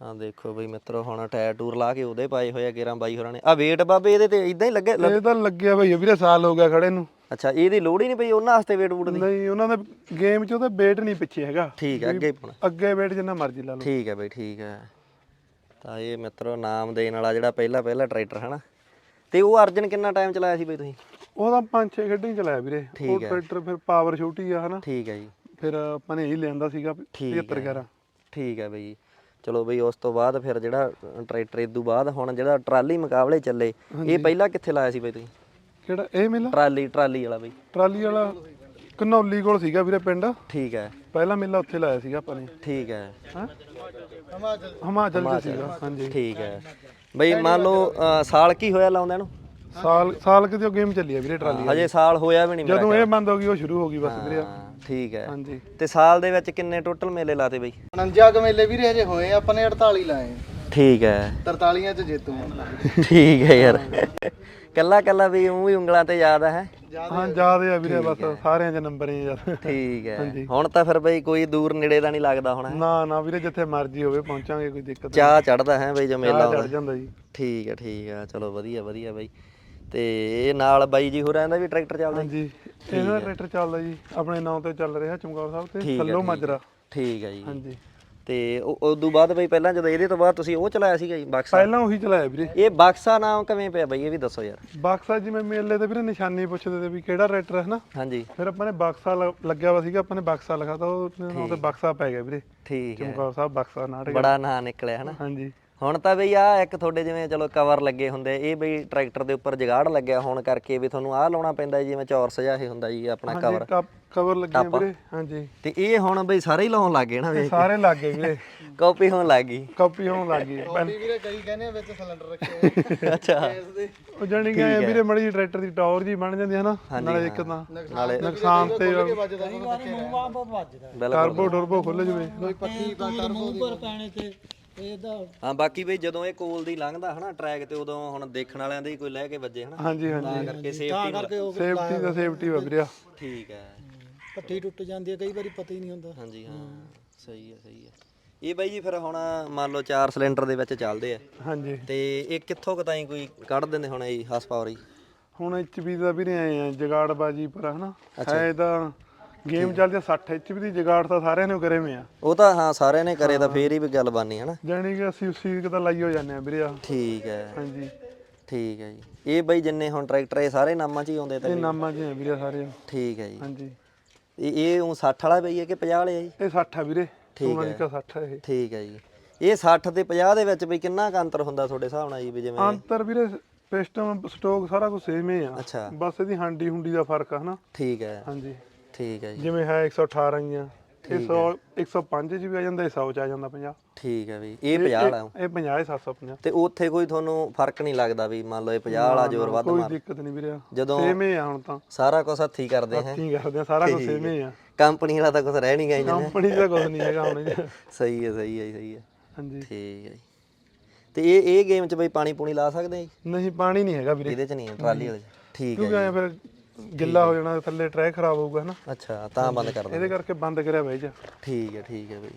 ਹਾਂ ਦੇਖੋ ਬਈ ਮਿੱਤਰੋ ਹੁਣ ਟਾਇਰ ਟੂਰ ਲਾ ਕੇ ਉਹਦੇ ਪਾਏ ਹੋਏ ਆ ਗੇਰਾਂ ਬਾਈ ਹੋਰਾਂ ਨੇ। ਆ ਵੇਟ ਬਾਬੇ ਇਹਦੇ ਤੇ ਇਦਾਂ ਹੀ ਲੱਗੇ ਇਹ ਤਾਂ ਲੱਗਿਆ ਭਈ ਵੀਰੇ ਸਾਲ ਹੋ ਗਿਆ ਖੜੇ ਨੂੰ। ਅੱਛਾ ਇਹਦੀ ਲੋੜ ਹੀ ਨਹੀਂ ਪਈ ਉਹਨਾਂ ਵਾਸਤੇ ਵੇਟ ਵੂਟ ਦੀ। ਨਹੀਂ ਉਹਨਾਂ ਦਾ ਗੇਮ 'ਚ ਉਹਦਾ ਵੇਟ ਨਹੀਂ ਪਿੱਛੇ ਹੈਗਾ। ਠੀਕ ਹੈ ਅੱਗੇ ਪਾਉਣਾ। ਅੱਗੇ ਵੇਟ ਜਿੰਨਾ ਮਰਜ਼ੀ ਲਾ ਲਓ। ਠੀਕ ਹੈ ਬਈ ਠੀਕ ਹੈ। ਤਾਂ ਇਹ ਮਿੱਤਰੋ ਨਾਮ ਦੇਣ ਵਾਲਾ ਜਿਹੜਾ ਪਹਿਲਾ ਪਹਿਲਾ ਟਰੈਕਟਰ ਹੈ ਨਾ ਤੇ ਉਹ ਅਰਜਨ ਕਿੰਨਾ ਟਾਈਮ ਚਲਾਇਆ ਸੀ ਬਈ ਤੁਸੀਂ? ਉਹਦਾ ਪੰਜ ਛੇ ਗੱਡੀ ਚਲਾਇਆ ਵੀਰੇ। ਉਹ। ਟਰੈਕਟਰ ਫਿਰ ਪਾਵਰ ਛੋਟੀ ਆ ਹਨਾ? ਠੀਕ ਹੈ ਜੀ। ਫਿਰ ਆਪਾਂ ਨੇ ਇਹ ਲਿਆਂਦਾ ਸੀਗਾ ਠੀਕ 75 11 ਠੀਕ ਹੈ ਬਈ। ਚਲੋ ਬਈ ਉਸ ਤੋਂ ਬਾਅਦ ਫਿਰ ਜਿਹੜਾ ਟਰੈਕਟਰ ਇਦੋਂ ਬਾਅਦ ਹੁਣ ਜਿਹੜਾ ਟਰਾਲੀ ਮੁਕਾਬਲੇ ਚੱਲੇ ਇਹ ਪਹਿਲਾਂ ਕਿੱਥੇ ਲਾਇਆ ਸੀ ਬਈ ਤੁਸੀਂ? ਕਿਹੜਾ ਇਹ ਮੇਲਾ? ਟਰਾਲੀ ਟਰਾਲੀ ਵਾਲਾ ਬਈ। ਟਰਾਲੀ ਵਾਲਾ ਕਨੌਲੀ ਕੋਲ ਸੀਗਾ ਵੀਰੇ ਪਿੰਡ। ਠੀਕ ਹੈ। ਪਹਿਲਾ ਮੇਲਾ ਉੱਥੇ ਲਾਇਆ ਸੀਗਾ ਆਪਾਂ ਨੇ। ਠੀਕ ਹੈ। ਹਾਂ? ਹਿਮਾਚਲ ਚ ਸੀਗਾ ਹਾਂਜੀ। ਠੀਕ ਹੈ। ਬਈ ਮੰਨ ਲਓ ਸਾਲ ਕੀ ਹੋਇਆ ਲਾਉਂਦਿਆਂ ਨੂੰ? ਸਾਲ ਸਾਲ ਕਿਤੇ ਉਹ ਗੇਮ ਚੱਲੀ ਆ ਵੀਰੇ ਟਰਾਲੀ ਹਜੇ ਸਾਲ ਹੋਇਆ ਵੀ ਨਹੀਂ ਮੇਰਾ ਜਦੋਂ ਇਹ ਬੰਦ ਹੋ ਗਈ ਉਹ ਸ਼ੁਰੂ ਹੋ ਗਈ ਬਸ ਵੀਰੇ। ਹਾਂ, ਠੀਕ ਹੈ। ਹਾਂਜੀ। ਤੇ ਸਾਲ ਦੇ ਵਿੱਚ ਕਿੰਨੇ ਟੋਟਲ ਮੇਲੇ ਲਾਤੇ ਬਈ? 49 ਕੁ ਮੇਲੇ ਵੀਰੇ ਹਜੇ ਹੋਏ ਆ, ਆਪਾਂ ਨੇ 48 ਲਾਏ। ਠੀਕ ਹੈ। 43 ਚ ਜੇਤੂ। ਠੀਕ ਹੈ ਯਾਰ। ਕੱਲਾ ਕੱਲਾ ਵੀ ਉਹ ਵੀ ਉਂਗਲਾਂ ਤੇ ਯਾਦ ਹੈ? ਹਾਂ ਜਿਆਦੇ ਆ ਵੀਰੇ ਬਸ ਸਾਰਿਆਂ 'ਚ ਨੰਬਰ ਹੀ ਯਾਰ। ਠੀਕ ਹੈ। ਹੁਣ ਤਾਂ ਫਿਰ ਬਈ ਕੋਈ ਦੂਰ ਨੇੜੇ ਦਾ ਨਹੀਂ ਲੱਗਦਾ ਹੋਣਾ ਨਾ ਨਾ ਵੀਰੇ ਜਿੱਥੇ ਮਰਜ਼ੀ ਹੋਵੇ ਪਹੁੰਚਾਂਗੇ ਕੋਈ ਦਿੱਕਤ ਚਾਹ ਚੜਦਾ ਹੈ ਬਈ ਜੋ ਮੇਲਾ ਚੜ ਹੁੰਦਾ। ਜਾਂਦਾ ਜੀ। ਠੀਕ ਹੈ ਠੀਕ ਹੈ। ਚਲੋ ਵਧੀਆ ਵਧੀਆ ਬਈ। ਤੇ ਇਹ ਨਾਲ ਬਾਈ ਜੀ ਹੋਰਾਂ ਦਾ ਵੀ ਟਰੈਕਟਰ ਚੱਲਦਾ। ਜੀ? ਹਾਂਜੀ ਇਹਦਾ ਟਰੈਕਟਰ ਚੱਲਦਾ ਜੀ ਆਪਣੇ ਨਾਂ ਤੇ ਚੱਲ ਰਿਹਾ ਚਮਕੌਰ ਸਾਹਿਬ ਤੇ ਠੀਕ ਹੈ, ਥੱਲੋਂ ਠੀਕ ਮਾਜਰਾ। ਠੀਕ ਹੈ ਜੀ। ਹਾਂਜੀ। ਤੇ ਉਹ ਉਦੋਂ ਬਾਅਦ ਬਈ ਪਹਿਲਾਂ ਜਦੋਂ ਇਹਦੇ ਤੋਂ ਬਾਅਦ ਤੁਸੀਂ ਉਹ ਚਲਾਇਆ ਸੀਗਾ ਜੀ ਬਕਸਾ? ਪਹਿਲਾਂ ਉਹੀ ਚਲਾਇਆ ਵੀਰੇ। ਇਹ ਬਕਸਾ ਨਾਮ ਕਿਵੇਂ ਪਿਆ ਬਈ ਇਹ ਵੀ ਦੱਸੋ ਯਾਰ। ਬਾਕਸਾ ਜਿਵੇਂ ਮੇਲੇ ਤੇ ਵੀਰੇ ਨਿਸ਼ਾਨੀ ਪੁੱਛਦੇ ਤੇ ਵੀ ਕਿਹੜਾ ਟਰੈਕਟਰ ਹੈ ਨਾ ਹਾਂਜੀ। ਫਿਰ ਆਪਾਂ ਨੇ ਬਾਕਸਾ ਲ- ਲੱਗਿਆ ਵਾ ਸੀਗਾ ਆਪਾਂ ਨੇ ਬਾਕਸਾ ਲਿਖਾਤਾ ਉਹਦੇ ਨਾਂ ਤੇ ਬਾਕਸਾ ਪੈ ਗਿਆ ਵੀਰੇ। ਠੀਕ ਹੈ। ਚਮਕੌਰ ਸਾਹਿਬ ਬਾਕਸਾ ਨਾਟਕ ਬੜਾ ਨਾਂ ਨਿਕਲਿਆ ਹਨਾ। ਹਾਂਜੀ। ਹੁਣ ਤਾਂ ਬਈ ਆ ਇੱਕ ਤੁਹਾਡੇ ਜਿਵੇਂ ਚਲੋ ਕਵਰ ਲੱਗੇ ਹੁੰਦੇ ਇਹ ਬਈ ਟਰੈਕਟਰ ਦੇ ਉੱਪਰ ਜਗਾੜ ਲੱਗਿਆ ਹੋਣ ਕਰਕੇ ਵੀ ਤੁਹਾਨੂੰ ਆਹ ਲਾਉਣਾ ਪੈਂਦਾ ਜੀ, ਜਿਵੇਂ ਚੌਰਸ ਜਿਹਾ ਇਹ ਹੁੰਦਾ ਜੀ ਆਪਣਾ ਕਵਰ ਕਵਰ ਲੱਗੇ ਵੀਰੇ ਹਾਂਜੀ। ਤੇ ਇਹ ਹੁਣ ਬਈ ਸਾਰੇ ਹੀ ਲਾਉਣ ਲੱਗੇ ਨਾ ਵੇਖ ਸਾਰੇ ਲੱਗ ਗਏ ਵੀਰੇ। ਕਾਪੀ ਹੋਣ ਲੱਗ ਗਈ। ਕਾਪੀ ਹੋਣ ਲੱਗ ਗਈ। ਪਹਿਲ- ਵੀਰੇ ਕਈ ਕਹਿੰਦੇ ਆ ਵਿੱਚ ਸਿਲੰਡਰ ਰੱਖੇ ਅੱਛਾ। ਉਹ ਜਾਣੀ ਕਿ ਵੀਰੇ ਮੜੀ ਜੀ ਟਰੈਕਟਰ ਦੀ ਟਾਵਰ ਜੀ ਬਣ ਜਾਂਦੀ ਹੈ ਨਾ ਨਾਲੇ ਇੱਕ ਤਾਂ ਨਾਲੇ ਨੁਕਸਾਨ ਤੇ ਵੱਜਦਾ ਮੂੰਹਾਂ ਬਹੁਤ ਵੱਜਦਾ ਬਿਲਕੁਲ। ਟਰਬੋ ਟਰਬੋ ਖੁੱਲ ਜਵੇ। ਕੋਈ ਪੱਖੀ ਦਾ ਮੂੰਹ ਪਰ ਪੈਣੇ ਤੇ ਇਹਦਾ ਹਾਂ ਬਾਕੀ ਬਈ ਜਦੋਂ ਇਹ ਕੋਲ ਦੀ ਲੰਘਦਾ ਹਨਾ ਟਰੈਕ ਤੇ ਉਦੋਂ ਹੁਣ ਦੇਖਣ ਵਾਲਿਆਂ ਦੇ ਹੀ ਕੋਈ ਲੈ ਕੇ ਵੱਜੇ ਹਨਾ। ਹਾਂਜੀ ਹਾਂਜੀ। ਤਾਂ ਕਰਕੇ ਸੇਫਟੀ ਕਰਕੇ ਉਹ ਸੇਫਟੀ ਦਾ ਸੇਫਟੀ ਵਾ ਵੀਰੇ ਠੀਕ ਹੈ। ਪੱਠੀ ਟੁੱਟ ਜਾਂਦੀ ਹੈ ਕਈ ਵਾਰੀ ਪਤਾ ਹੀ ਨਹੀਂ ਹੁੰਦਾ। ਹਾਂਜੀ ਹਾਂ। ਸਹੀ ਹੈ ਸਹੀ ਹੈ। ਇਹ ਬਾਈ ਜੀ ਫਿਰ ਹੁਣ ਮੰਨ ਲਓ 4 ਸਿਲੰਡਰ ਦੇ ਵਿੱਚ ਚੱਲਦੇ ਆ। ਹਾਂਜੀ। ਤੇ ਇਹ ਕਿੱਥੋਂ ਕੁ ਤਾਈਂ ਕੋਈ ਕੱਢ ਦਿੰਦੇ ਹੁਣ ਇਹ ਹਾਸ ਪਾਵਰ ਜੀ? ਹੁਣ ਐਚਪੀ ਦਾ ਵੀਰੇ ਆਏ ਆ ਜਗਾੜ ਬਾਜੀ ਪਰ ਹਨਾ। ਹੈ ਤਾਂ ਗੇਮ ਚੱਲਦੀ ਆ 60 ਐਚਪੀ ਦੀ ਜਗਾੜ ਤਾਂ ਸਾਰਿਆਂ ਨੇ ਕਰੇ ਹੋਏ ਆ। ਉਹ ਤਾਂ ਹਾਂ ਸਾਰਿਆਂ ਨੇ ਕਰੇ ਤਾਂ ਫੇਰ ਹੀ ਵੀ ਗੱਲ ਬਾਨੀ ਹਨਾ ਜਾਣੀ ਕਿ ਅਸੀਂ ਉਸੇ ਕਿਤਾ ਲਾਈ ਹੋ ਜਾਂਦੇ ਆ ਵੀਰੇ ਆ ਠੀਕ ਹੈ। ਹਾਂਜੀ। ਠੀਕ ਹੈ ਜੀ। ਇਹ ਬਾਈ ਜਿੰਨੇ ਹੁਣ ਟਰੈਕਟਰ ਇਹ ਸਾਰੇ ਨਾਮਾਂ 'ਚ ਹੀ ਆਉਂਦੇ ਤਾਂ ਇਹ ਨਾਮਾਂ ਜੀ ਆ ਵੀਰੇ ਸਾਰੇ। ਠੀਕ ਹੈ ਜੀ। ਹਾਂਜੀ। ਇਹ ਇਹ ਉਹ 60 ਵਾਲਾ ਬਈ ਹੈ ਕਿ 50 ਵਾਲੇ ਜੀ? ਇਹ 60 ਆ ਵੀਰੇ। ਸੋਨਾਲੀਕਾ 60 ਹੈ। ਇਹ। ਠੀਕ ਹੈ ਜੀ। ਇਹ 60 ਤੇ 50 ਦੇ ਵਿੱਚ ਬਈ ਕਿੰਨਾ ਕੁ ਅੰਤਰ ਹੁੰਦਾ ਤੁਹਾਡੇ ਹਿਸਾਬ ਨਾਲ ਜੀ ਵੀ ਜਿਵੇਂ? ਅੰਤਰ ਵੀਰੇ ਸਿਸਟਮ ਸਟੋਕ ਸਾਰਾ ਕੁਝ ਸੇਮ ਹੀ ਆ। ਅੱਛਾ। ਬਸ ਇਹਦੀ ਹਾਂਡੀ ਹੁੰਡੀ ਦਾ ਫ਼ਰਕ ਆ ਹਨਾ? ਠੀਕ ਹੈ। ਹਾਂਜੀ। ਠੀਕ ਹੈ ਜੀ। ਜਿਵੇਂ ਹੈ 118 ਹੀ। ਆ ਇਹ 100 105 ਚ ਵੀ ਆ ਜਾਂਦਾ ਇਹ 100 ਚ ਆ ਜਾਂਦਾ 50 ਠੀਕ ਹੈ ਬਈ ਇਹ 50 ਵਾਲਾ। ਇਹ 50 ਹੈ 750 ਤੇ ਉੱਥੇ ਕੋਈ ਤੁਹਾਨੂੰ ਫ਼ਰਕ ਨਹੀਂ ਲੱਗਦਾ ਵੀ ਮੰਨ ਲਓ ਇਹ 50 ਵਾਲਾ ਜ਼ੋਰ ਵੱਧ ਕੋਈ ਮਾਰ ਦਿੱਕਤ ਨਹੀਂ ਵੀਰੇ। ਜਦੋਂ ਸੇਮ ਹੀ ਆ ਹੁਣ ਤਾਂ। ਸਾਰਾ ਕੁਝ ਹੱਥੀ ਕਰਦੇ ਹੈ। ਕੀ ਕਰਦੇ ਆ ਸਾਰਾ ਕੁਝ ਸੇਮ ਹੀ। ਆ। ਕੰਪਨੀ ਵਾਲਾ ਤਾਂ ਕੁਝ ਰਹਿ ਨਹੀਂ ਗਿਆ ਜੀ। ਕੰਪਨੀ ਦਾ ਕੁਝ ਨਹੀਂ ਹੈਗਾ ਹੁਣ। ਸਹੀ ਹੈ ਸਹੀ ਹੈ ਸਹੀ ਹੈ। ਹਾਂਜੀ। ਠੀਕ ਹੈ ਜੀ। ਤੇ ਇਹ ਇਹ ਗੇਮ 'ਚ ਬਈ ਪਾਣੀ ਪੂਣੀ ਲਾ ਸਕਦੇ ਆ ਜੀ? ਨਹੀਂ ਪਾਣੀ ਨਹੀਂ ਹੈਗਾ ਵੀਰੇ। ਇਹਦੇ 'ਚ ਨਹੀਂ ਟਰਾਲੀ ਵਾਲੇ 'ਚ। ਠੀਕ ਹੈ ਕਿਉਂਕਿ ਐ ਫਿਰ ਗਿੱਲਾ ਹੋ ਜਾਣਾ ਥੱਲੇ ਟਰੈਕ ਖਰਾਬ ਹੋਊਗਾ ਹਨਾ? ਅੱਛਾ ਤਾਂ ਬੰਦ ਕਰ ਦਿੰਦੇ ਇਹਦੇ ਕਰਕੇ ਬੰਦ ਕਰਿਆ ਬਾਈ ਜੀ। ਠੀਕ ਹੈ ਠੀਕ ਹੈ ਬਈ।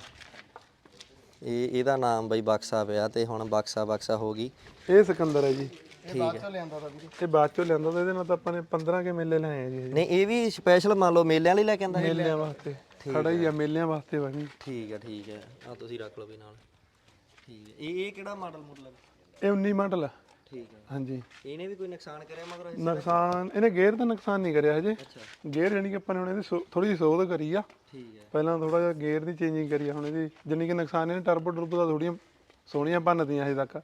ਇਹ ਇਹਦਾ ਨਾਮ ਬਈ ਬਕਸਾ ਪਿਆ ਤੇ ਹੁਣ ਬਕਸਾ ਬਕਸਾ ਹੋ ਗਈ। ਇਹ ਸਿਕੰਦਰ ਹੈ ਜੀ। ਠੀਕ ਹੈ। ਲਿਆਂਦਾ ਤਾਂ ਵੀਰੇ। ਇਹ ਬਾਅਦ ਚੋਂ ਲਿਆਂਦਾ ਤਾਂ ਇਹਦੇ ਨਾਲ ਤਾਂ ਆਪਾਂ ਨੇ 15 ਕੇ ਮੇਲੇ ਲਾਏ ਆ ਜੀ ਨਹੀਂ ਇਹ ਵੀ ਸਪੈਸ਼ਲ ਮੰਨ ਲਓ ਮੇਲਿਆਂ ਲਈ ਲੈ ਕੇ ਆਂਦਾ ਇਹ? ਮੇਲਿਆਂ ਵਾਸਤੇ। ਖੜਾ ਹੀ ਆ ਮੇਲਿਆਂ ਵਾਸਤੇ ਬਣੀ ਠੀਕ ਹੈ ਠੀਕ ਹੈ। ਆ ਤੁਸੀਂ ਰੱਖ ਲਓ ਵੀ ਨਾਲ। ਠੀਕ ਹੈ। ਇਹ ਇਹ ਕਿਹੜਾ ਮਾਡਲ ਮਤਲਬ ਇਹ 19 ਮਾਡਲ ਆ। ਠੀਕ ਹੈ। ਹਾਂਜੀ। ਇਹਨੇ ਵੀ ਕੋਈ ਨੁਕਸਾਨ ਕਰਿਆ ਮਗਰ ਨੁਕਸਾਨ ਇਹਨੇ ਗੇਅਰ ਦਾ ਨੁਕਸਾਨ ਨਹੀਂ ਕਰਿਆ ਹਜੇ। ਅੱਛਾ। ਗੇਅਰ ਜਾਨੀ ਕਿ ਆਪਾਂ ਨੇ ਹੁਣ ਇਹਦੀ ਥੋੜੀ ਜਿਹੀ ਸੋਧ ਕਰੀ ਆ। ਠੀਕ ਹੈ। ਪਹਿਲਾਂ ਥੋੜਾ ਜਿਹਾ ਗੇਅਰ ਦੀ ਚੇਂਜਿੰਗ ਕਰੀ ਆ ਹੁਣ ਇਹਦੀ ਜਾਨੀ ਕਿ ਨੁਕਸਾਨ ਇਹਨੇ ਟਰਬੋ ਟਰਬੋ ਦਾ ਥੋੜੀਆਂ ਸੋਹਣੀਆਂ ਬਣਦੀਆਂ ਹਜੇ ਤੱਕ।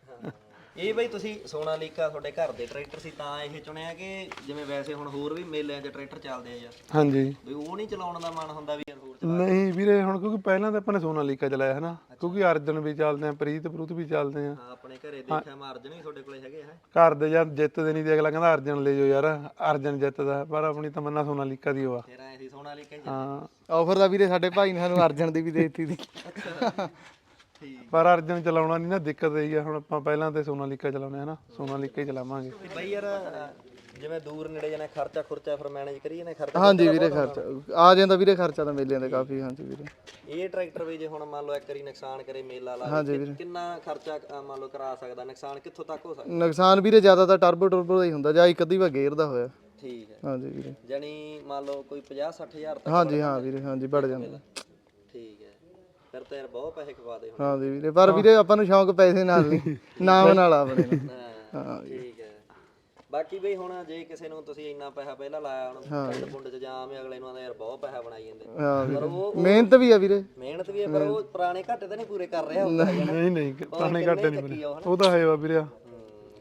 ਇਹ ਬਈ ਤੁਸੀਂ ਸੋਨਾਲੀਕਾ ਤੁਹਾਡੇ ਘਰ ਦੇ ਟਰੈਕਟਰ ਸੀ ਤਾਂ ਇਹ ਚੁਣਿਆ ਕਿ ਜਿਵੇਂ ਵੈਸੇ ਹੁਣ ਹੋਰ ਵੀ ਮੇਲਿਆਂ 'ਚ ਟਰੈਕਟਰ ਚੱਲਦੇ ਆ ਯਾਰ ਹਾਂਜੀ। ਵੀ ਉਹ ਨਹੀਂ ਚਲਾਉਣ ਦਾ ਮਨ ਹੁੰਦਾ ਵੀ ਯਾਰ ਹੋਰ ਨਹੀਂ ਵੀਰੇ ਹੁਣ ਕਿਉਂਕਿ ਪਹਿਲਾਂ ਤਾਂ ਆਪਾਂ ਨੇ ਸੋਨਾਲੀਕਾ ਚਲਾਇਆ ਹਨਾ ਕਿਉਂਕਿ ਅਰਜਨ ਵੀ ਚੱਲਦੇ ਆ ਪ੍ਰੀਤ ਪ੍ਰੂਤ ਵੀ ਚੱਲਦੇ ਆ। ਹਾਂ, ਆਪਣੇ ਘਰੇ ਦੇਖਿਆ ਮਾਰਜਨ ਵੀ ਤੁਹਾਡੇ ਕੋਲੇ ਹੈਗੇ ਹੈ ਘਰ ਦੇ ਜਾਂ ਜਿੱਤਦੇ ਨਹੀਂ ਤੇ ਅਗਲਾ ਕਹਿੰਦਾ ਅਰਜਨ ਲੈ ਜਾਓ ਯਾਰ ਅਰਜਨ ਜਿੱਤਦਾ ਪਰ ਆਪਣੀ ਤਮੰਨਾ ਸੋਨਾਲੀਕਾ ਦੀ ਉਹ ਆ ਫਿਰ ਐ ਸੀ ਸੋਨਾਲੀਕਾ ਹੀ। ਹਾਂ ਆਫਰ ਦਾ ਵੀਰੇ ਸਾਡੇ ਭਾਈ ਨੇ ਸਾਨੂੰ ਅਰਜਨ ਦੀ ਵੀ ਦੇ ਦਿੱਤੀ ਸੀ। ਪਰ ਅਰਜਨ ਚਲਾਉਣਾ ਨਹੀਂ ਨਾ ਦਿੱਕਤ ਇਹੀ ਆ। ਹੁਣ ਆਪਾਂ ਪਹਿਲਾਂ ਤੇ ਸੋਨਾਲੀਕਾ ਚਲਾਉਣੇ ਹਨਾ ਸੋਨਾਲੀਕਾ ਹੀ ਚਲਾਵਾਂਗੇ। ਤੇ ਬਈ ਯਾਰ ਜਿਵੇਂ ਦੂਰ ਨੇੜੇ ਜਾਣਾ ਖਰਚਾ ਖੁਰਚਾ ਫਿਰ ਮੈਨੇਜ ਕਰੀ ਜਾਣਾ ਖਰਚਾ ਹਾਂਜੀ ਵੀਰੇ ਖਰਚਾ ਆ। ਜਾਂਦਾ ਵੀਰੇ ਖਰਚਾ ਤਾਂ ਮੇਲਿਆਂ ਦੇ ਕਾਫੀ ਹਾਂਜੀ ਵੀਰੇ। ਇਹ ਟਰੈਕਟਰ ਵੀ ਜੇ ਹੁਣ ਮੰਨ ਲਓ ਇੱਕ ਵਾਰੀ ਨੁਕਸਾਨ ਕਰੇ ਮੇਲਾ ਲਾ ਕਿ- ਕਿੰਨਾ ਖਰਚਾ ਅ, ਮੰਨ ਲਓ ਕਰਾ ਸਕਦਾ? ਨੁਕਸਾਨ ਕਿੱਥੋਂ ਤੱਕ ਹੋ ਸਕਦਾ? ਨੁਕਸਾਨ ਵੀਰੇ ਜ਼ਿਆਦਾ ਤਾਂ ਟਰਬੋ ਟਰਬੋ ਦਾ ਹੀ ਹੁੰਦਾ ਜਾਂ ਇੱਕ ਅੱਧੀ ਵਾਰ ਗੇਅਰ ਦਾ ਹੋਇਆ। ਠੀਕ ਹੈ। ਹਾਂਜੀ ਵੀਰੇ। ਜਾਨੀ ਮੰਨ ਲਓ ਕੋਈ 50 60000 ਤੱਕ ਹਾਂਜੀ ਹਾਂ ਵੀਰੇ ਹਾਂਜੀ ਵੜ ਜਾਂਦਾ। ਫਿਰ ਤਾਂ ਯਾਰ ਬਹੁਤ ਪੈਸੇ ਵੀਰੇ ਪਰ ਵੀਰੇ ਆਪਾਂ ਨੂੰ ਸ਼ੌਂਕ ਪੈਸੇ ਨਾਲ ਨਹੀਂ ਨਾਮ ਨਾਲ ਆ ਆਪਣੇ ਨੂੰ। ਹਾਂ ਠੀਕ ਹੈ। ਬਾਕੀ ਬਈ ਹੁਣ ਜੇ ਕਿਸੇ ਨੂੰ ਤੁਸੀਂ ਇੰਨਾ ਪੈਸਾ ਪਹਿਲਾਂ ਲਾਇਆ ਹੁਣ ਪਿੰਡ ਪੁੰਡ ਚ ਜਾਂ ਆਵੇਂ ਅਗਲੇ ਨੂੰ ਆਂਦਾ ਯਾਰ ਬਹੁਤ ਪੈਸਾ ਬਣਾਈ ਜਾਂਦੇ। ਹਾਂ ਪਰ ਵੀਰੇ। ਉਹ ਮਿਹਨਤ ਵੀ ਆ ਵੀਰੇ। ਮਿਹਨਤ ਵੀ ਹੈ ਪਰ ਉਹ ਪੁਰਾਣੇ ਘਾਟੇ ਤਾਂ ਨਹੀਂ ਪੂਰੇ ਕਰ ਰਿਹਾ ਹੁੰਦਾ ਨਹੀਂ ਨਹੀਂ ਪੁਰਾਣੇ ਘਾਟੇ ਨਹੀਂ ਵੀਰੇ ਆ ਉਹ ਤਾਂ ਹੈ ਵਾ ਵੀਰੇ। ਹੂੰ,